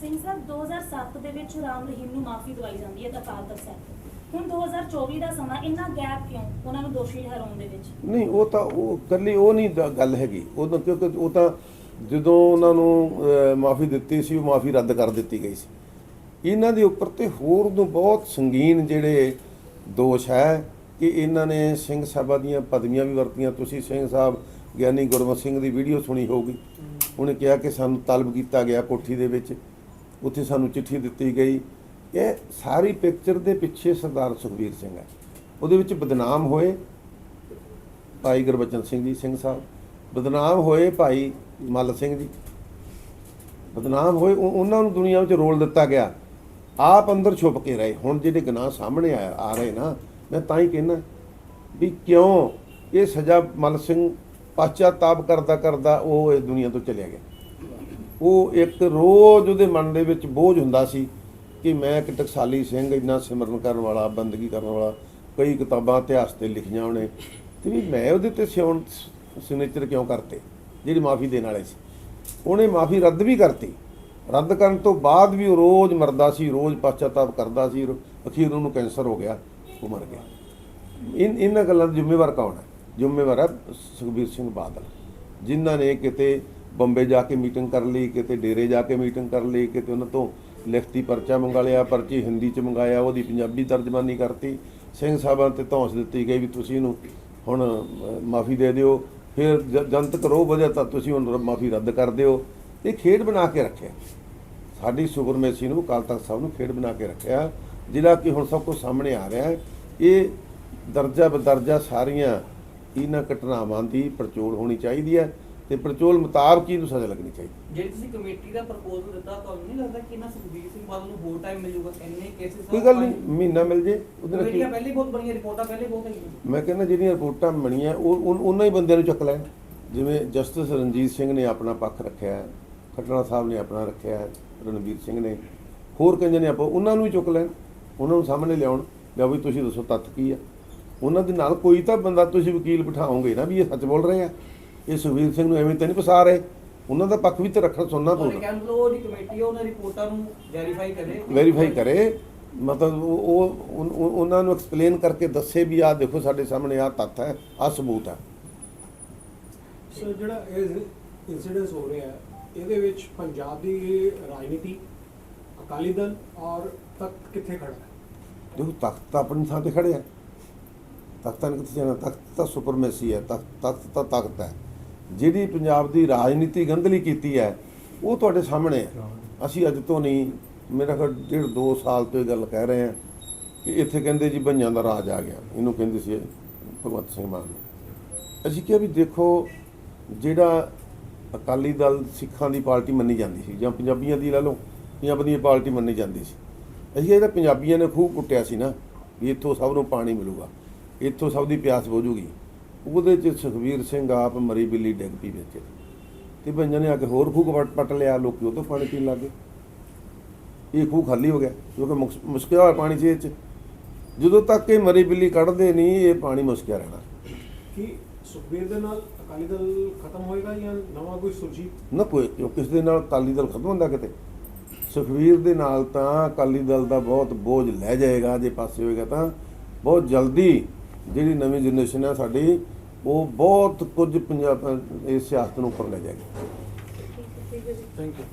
ਸਿੰਘ ਸਾਹਿਬ 2007 ਦੇ ਵਿੱਚ ਰਾਮ ਰਹੀਮ ਨੂੰ ਮਾਫੀ ਦਵਾਈ ਜਾਂਦੀ ਹੈ ਤਾਂ ਅਕਾਲ ਤਖਤ ਸਾਹਿਬ। ਹੁਣ 2024 ਦਾ ਸਮਾਂ ਇੰਨਾ ਗੈਪ ਕਿਉਂ? ਉਹਨਾਂ ਨੂੰ ਦੋਸ਼ੀ ਠਹਿਰਾਉਣ ਦੇ ਵਿੱਚ। ਨਹੀਂ ਉਹ ਤਾਂ ਉਹ ਕੱਲੀ ਉਹ ਨਹੀਂ ਦ- ਗੱਲ ਹੈਗੀ। ਉਹ ਤਾਂ ਕਿਉਂਕਿ ਉਹ ਤਾਂ ਜਦੋਂ ਉਹਨਾਂ ਨੂੰ ਮਾਫੀ ਦਿੱਤੀ ਸੀ ਉਹ ਮਾਫੀ ਰੱਦ ਕਰ ਦਿੱਤੀ ਗਈ ਸੀ। ਇਹਨਾਂ ਦੇ ਉੱਪਰ ਤੇ ਹੋਰ ਨੂੰ ਬਹੁਤ ਸੰਗੀਨ ਜਿਹੜੇ ਦੋਸ਼ ਹੈ ਕਿ ਇਹਨਾਂ ਨੇ ਸਿੰਘ ਸਾਹਿਬਾਂ ਦੀਆਂ ਪਦਵੀਆਂ ਵੀ ਵਰਤੀਆਂ। ਤੁਸੀਂ ਸਿੰਘ ਸਾਹਿਬ ਗਿਆਨੀ ਗੁਰਮਤ ਸਿੰਘ ਦੀ ਵੀਡੀਓ ਸੁਣੀ ਹੋਊਗੀ। ਉਹਨੇ ਕਿਹਾ ਕਿ ਸਾਨੂੰ ਤਲਬ ਕੀਤਾ ਗਿਆ ਕੋਠੀ ਦੇ ਵਿੱਚ। ਉੱਥੇ ਸਾਨੂੰ ਚਿੱਠੀ ਦਿੱਤੀ ਗਈ। ਇਹ ਸਾਰੀ ਪਿਕਚਰ ਦੇ ਪਿੱਛੇ ਸਰਦਾਰ ਸੁਖਬੀਰ ਸਿੰਘ ਹੈ। ਉਹਦੇ ਵਿੱਚ ਬਦਨਾਮ ਹੋਏ ਭਾਈ ਗੁਰਬਚਨ ਸਿੰਘ ਜੀ, ਸਿੰਘ ਸਾਹਿਬ। ਬਦਨਾਮ ਹੋਏ ਭਾਈ ਮੱਲ ਸਿੰਘ ਜੀ। ਬਦਨਾਮ ਹੋਏ ਉਹ- ਉਹਨਾਂ ਨੂੰ ਦੁਨੀਆ ਵਿੱਚ ਰੋਲ ਦਿੱਤਾ ਗਿਆ। ਆਪ ਅੰਦਰ ਛੁਪ ਕੇ ਰਹੇ। ਹੁਣ ਜਿਹੜੇ ਗੁਨਾਹ ਸਾਹਮਣੇ ਆ ਆ ਰਹੇ ਨਾ ਮੈਂ ਤਾਂ ਹੀ ਕਹਿੰਦਾ ਵੀ ਕਿਉਂ ਇਹ ਸਜ਼ਾ ਮੱਲ ਸਿੰਘ ਪਛਤਾਪ ਕਰਦਾ ਕਰਦਾ ਉਹ ਇਸ ਦੁਨੀਆ ਤੋਂ ਚਲਿਆ ਗਿਆ। ਉਹ ਇੱਕ ਰੋਜ਼ ਉਹਦੇ ਮਨ ਦੇ ਵਿੱਚ ਬੋਝ ਹੁੰਦਾ ਸੀ ਕਿ ਮੈਂ ਇੱਕ ਟਕਸਾਲੀ ਸਿੰਘ ਇੰਨਾ ਸਿਮਰਨ ਕਰਨ ਵਾਲਾ, ਬੰਦਗੀ ਕਰਨ ਵਾਲਾ, ਕਈ ਕਿਤਾਬਾਂ ਇਤਿਹਾਸ ਤੇ ਲਿਖੀਆਂ ਉਹਨੇ ਤੇ ਵੀ ਮੈਂ ਉਹਦੇ ਤੇ ਸਿਉਣ ਸਿਗਨੇਚਰ ਕਿਉਂ ਕਰਤੇ? ਜਿਹੜੀ ਮਾਫੀ ਦੇਣ ਵਾਲੇ ਸੀ। ਉਹਨੇ ਮਾਫੀ ਰੱਦ ਵੀ ਕਰਤੀ। ਰੱਦ ਕਰਨ ਤੋਂ ਬਾਅਦ ਵੀ ਉਹ ਰੋਜ਼ ਮਰਦਾ ਸੀ, ਰੋਜ਼ ਪਛਤਾਪ ਕਰਦਾ ਸੀ, ਅਖੀਰ ਉਹਨੂੰ ਕੈਂਸਰ ਹੋ ਗਿਆ। ਉਹ ਮਰ ਗਿਆ। ਇਨ ਇਹਨਾਂ ਗੱਲਾਂ ਦਾ ਜ਼ਿੰਮੇਵਾਰ ਕੌਣ ਹੈ? ਜ਼ਿੰਮੇਵਾਰ ਹੈ ਸੁਖਬੀਰ ਸਿੰਘ ਬਾਦਲ। ਜਿਨ੍ਹਾਂ ਨੇ ਕਿਤੇ ਬੰਬੇ ਜਾ ਕੇ ਮੀਟਿੰਗ ਕਰ ਲਈ, ਕਿਤੇ ਡੇਰੇ ਜਾ ਕੇ ਮੀਟਿੰਗ ਕਰ ਲਈ, ਕਿਤੇ ਉਹਨਾਂ ਤੋਂ ਲਿਖਤੀ ਪਰਚਾ ਮੰਗਾ ਲਿਆ ਪਰਚੀ ਹਿੰਦੀ ਚ ਮੰਗਾਇਆ, ਉਹਦੀ ਪੰਜਾਬੀ ਤਰਜਮਾਨੀ ਕਰਤੀ। ਸਿੰਘ ਸਾਹਿਬਾਂ ਤੇ ਧੌਂਸ ਦਿੱਤੀ ਗਈ ਵੀ ਤੁਸੀਂ ਇਹਨੂੰ ਹੁਣ ਮਾਫੀ ਦੇ ਦਿਓ। ਫਿਰ ਜ- ਜਨਤਕ ਰੋਹ ਵਜ੍ਹਾ ਤਾਂ ਤੁਸੀਂ ਹੁਣ ਮਾਫੀ ਰੱਦ ਕਰ ਦਿਓ। ਇਹ ਖੇਡ ਬਣਾ ਕੇ ਰੱਖਿਆ। ਸਾਡੀ ਸੁਪਰਮੇਸੀ ਨੂੰ ਅਕਾਲ ਤਖਤ ਸਾਹਿਬ ਨੂੰ ਖੇਡ ਬਣਾ ਕੇ ਰੱਖਿਆ। ਜਿਹੜਾ ਕਿ ਹੁਣ ਸਭ ਕੁਝ ਸਾਹਮਣੇ ਆ ਰਿਹਾ ਹੈ। ਇਹ ਦਰਜਾ ਬਦਰਜਾ ਸਾਰੀਆਂ ਇਹਨਾਂ ਘਟਨਾਵਾਂ ਦੀ ਪੜਚੋਲ ਹੋਣੀ ਚਾਹੀਦੀ ਹੈ ਤੇ ਪੜਚੋਲ ਮੁਤਾਬਕ ਹੀ ਇਹਨੂੰ ਸਜ਼ਾ ਲੱਗਣੀ ਚਾਹੀਦੀ ਜਿਹੜੀ ਤੁਸੀਂ ਕਮੇਟੀ ਦਾ ਪ੍ਰਪੋਜ਼ਲ ਦਿੱਤਾ ਤੁਹਾਨੂੰ ਨਹੀਂ ਲੱਗਦਾ ਕਿ ਨਾ ਸੁਖਬੀਰ ਸਿੰਘ ਬਾਦਲ ਨੂੰ ਹੋਰ ਟਾਈਮ ਮਿਲ ਜਾਊਗਾ ਇੰਨੇ ਕੇਸਿਸ ਕੋਈ ਗੱਲ ਨਹੀਂ ਮਹੀਨਾ ਮਿਲ ਜੇ ਉਹਦੇ ਨਾਲ ਪਹਿਲੇ ਬਹੁਤ ਬੜੀਆਂ ਰਿਪੋਰਟਾਂ ਪਹਿਲੇ ਬਹੁਤ ਹੈਗੀਆਂ ਮੈਂ ਕਹਿੰਦਾ ਜਿਹੜੀਆਂ ਰਿਪੋਰਟਾਂ ਬਣੀਆਂ ਉਹ ਉਹਨਾਂ ਹੀ ਬੰਦਿਆਂ ਨੂੰ ਚੱਕ ਲੈਣ। ਜਿਵੇਂ ਜਸਟਿਸ ਰਣਜੀਤ ਸਿੰਘ ਨੇ ਆਪਣਾ ਪੱਖ ਰੱਖਿਆ ਖੱਟੜਾ ਸਾਹਿਬ ਨੇ ਆਪਣਾ ਰੱਖਿਆ ਰਣਵੀਰ ਸਿੰਘ ਨੇ। ਹੋਰ ਕਈਆਂ ਨੇ ਆਪੋ ਉਹਨਾਂ ਨੂੰ ਹੀ ਚੁੱਕ ਲੈਣ ਉਹਨਾਂ ਨੂੰ ਸਾਹਮਣੇ ਲਿਆਉਣ। ਲਿਆ ਵੀ ਤੁਸੀਂ ਦੱਸੋ ਤੱਥ ਕੀ ਆ? ਉਹਨਾਂ ਦੇ ਨਾਲ ਕੋਈ ਤਾਂ ਬੰਦਾ ਤੁਸੀਂ ਵਕੀਲ ਬਿਠਾਓਗੇ ਨਾ ਵੀ ਇਹ ਸੱਚ ਬੋਲ ਰਹੇ ਆ? ਇਹ ਸੁਖਬੀਰ ਸਿੰਘ ਨੂੰ ਐਵੇਂ ਤਾਂ ਨਹੀਂ ਫਸਾ ਰਹੇ? ਉਹਨਾਂ ਦਾ ਪੱਖ ਵੀ ਤਾਂ ਰੱਖਣਾ ਸੁਣਨਾ ਪਊਗਾ। ਕਹਿ ਲਓ ਉਹਦੀ ਕਮੇਟੀ ਆ, ਉਹਨਾਂ ਰਿਪੋਰਟਾਂ ਨੂੰ ਵੈਰੀਫਾਈ ਕਰੇ। ਵੈਰੀਫਾਈ ਕਰੇ। ਮਤਲਬ ਉਹ ਉਹ- ਉਹਨਾਂ ਨੂੰ ਐਕਸਪਲੇਨ ਕਰਕੇ ਦੱਸੇ ਵੀ ਆਹ ਦੇਖੋ ਸਾਡੇ ਸਾਹਮਣੇ ਆਹ ਤੱਥ ਹੈ ਆਹ ਸਬੂਤ ਹੈ। ਸੋ ਜਿਹੜਾ ਇਹ ਇਨਸੀਡੈਂਸ ਹੋ ਰਿਹਾ ਹੈ ਇਹਦੇ ਵਿੱਚ ਪੰਜਾਬ ਦੀ ਰਾਜਨੀਤੀ ਅਕਾਲੀ ਦਲ ਔਰ ਤਖਤ ਕਿੱਥੇ ਖੜਾ ਹੈ? ਦੇਖੋ ਤਖਤ ਤਾਂ ਆਪਣੀ ਥਾਂ ਤੇ ਖੜਿਆ ਤਖਤਾਂ ਨੇ ਕਿੱਥੇ ਜਾਣਾ, ਤਖਤ ਤਾਂ ਸੁਪਰਮੇਸੀ ਹੈ, ਤਖਤ ਤਖਤ ਤਾਂ ਤਖਤ ਹੈ। ਜਿਹੜੀ ਪੰਜਾਬ ਦੀ ਰਾਜਨੀਤੀ ਗੰਧਲੀ ਕੀਤੀ ਹੈ, ਉਹ ਤੁਹਾਡੇ ਸਾਹਮਣੇ ਹੈ। ਅਸੀਂ ਅੱਜ ਤੋਂ ਨਹੀਂ, ਮੇਰਾ ਖਿਆਲ ਡੇਢ ਦੋ ਸਾਲ ਤੋਂ ਇਹ ਗੱਲ ਕਹਿ ਰਹੇ ਹਾਂ ਕਿ ਇੱਥੇ ਕਹਿੰਦੇ ਜੀ ਬੰਜਾਂ ਦਾ ਰਾਜ ਆ ਗਿਆ। ਇਹਨੂੰ ਕਹਿੰਦੇ ਸੀ ਭਗਵੰਤ ਸਿੰਘ ਮਾਨ ਨੂੰ। ਅਸੀਂ ਕਿਹਾ ਵੀ ਦੇਖੋ, ਜਿਹੜਾ ਅਕਾਲੀ ਦਲ ਸਿੱਖਾਂ ਦੀ ਪਾਰਟੀ ਮੰਨੀ ਜਾਂਦੀ ਸੀ ਜਾਂ ਪੰਜਾਬੀਆਂ ਦੀ ਲੈ ਲਓ ਪੰਜਾਬ ਦੀ ਪਾਰਟੀ ਮੰਨੀ ਜਾਂਦੀ ਸੀ। ਅਸੀਂ ਇਹਦਾ ਪੰਜਾਬੀਆਂ ਨੇ ਖੂਬ ਕੁੱਟਿਆ ਸੀ ਨਾ ਵੀ ਇੱਥੋਂ ਸਭ ਨੂੰ ਪਾਣੀ ਮਿਲੂਗਾ ਇੱਥੋਂ ਸਭ ਦੀ ਪਿਆਸ ਬੁਝੂਗੀ। ਉਹਦੇ ਚ ਸੁਖਵੀਰ ਸਿੰਘ ਆਪ ਮਰੀ ਬਿੱਲੀ ਡਿੱਗ ਪਈ ਵਿੱਚ। ਤੇ ਬੰਜਾਂ ਨੇ ਆ ਕੇ ਹੋਰ ਖੂਹ ਪਟ ਪਟ ਲਿਆ ਲੋਕੀ ਉਹ ਤੋਂ ਪਾਣੀ ਪੀਣ ਲੱਗ ਇਹ ਖੂਹ ਖਾਲੀ ਹੋ ਗਿਆ ਕਿਉਂਕਿ ਮੁਸ- ਮੁਸਕਿਆ ਹੋਇਆ ਪਾਣੀ ਸੀ ਇਹ ਚ। ਜਦੋਂ ਤੱਕ ਇਹ ਮਰੀ ਬਿੱਲੀ ਕੱਢਦੇ ਨਹੀਂ ਇਹ ਪਾਣੀ ਮੁਸਕਿਆ ਰਹਿਣਾ। ਕਿ ਸੁਖਬੀਰ ਦੇ ਨਾਲ ਅਕਾਲੀ ਦਲ ਖਤਮ ਹੋਏਗਾ ਜਾਂ ਨਵਾਂ ਕੋਈ ਸੁਰਜੀਤ? ਨਾ ਕੋਈ ਕਿਸੇ ਦੇ ਨਾਲ ਅਕਾਲੀ ਦਲ ਖਤਮ ਹੁੰਦਾ ਕਿਤੇ? ਸੁਖਵੀਰ ਦੇ ਨਾਲ ਤਾਂ ਅਕਾਲੀ ਦਲ ਦਾ ਬਹੁਤ ਬੋਝ ਲੈ ਜਾਏਗਾ ਜੇ ਪਾਸੇ ਹੋਏਗਾ ਤਾਂ। ਬਹੁਤ ਜਲਦੀ ਜਿਹੜੀ ਨਵੀਂ ਜਨਰੇਸ਼ਨ ਹੈ ਸਾਡੀ ਉਹ ਬਹੁਤ ਕੁਝ ਪੰਜਾਬ ਇਸ ਸਿਆਸਤ ਨੂੰ ਉੱਪਰ ਲੈ ਜਾਏਗੀ। Thank you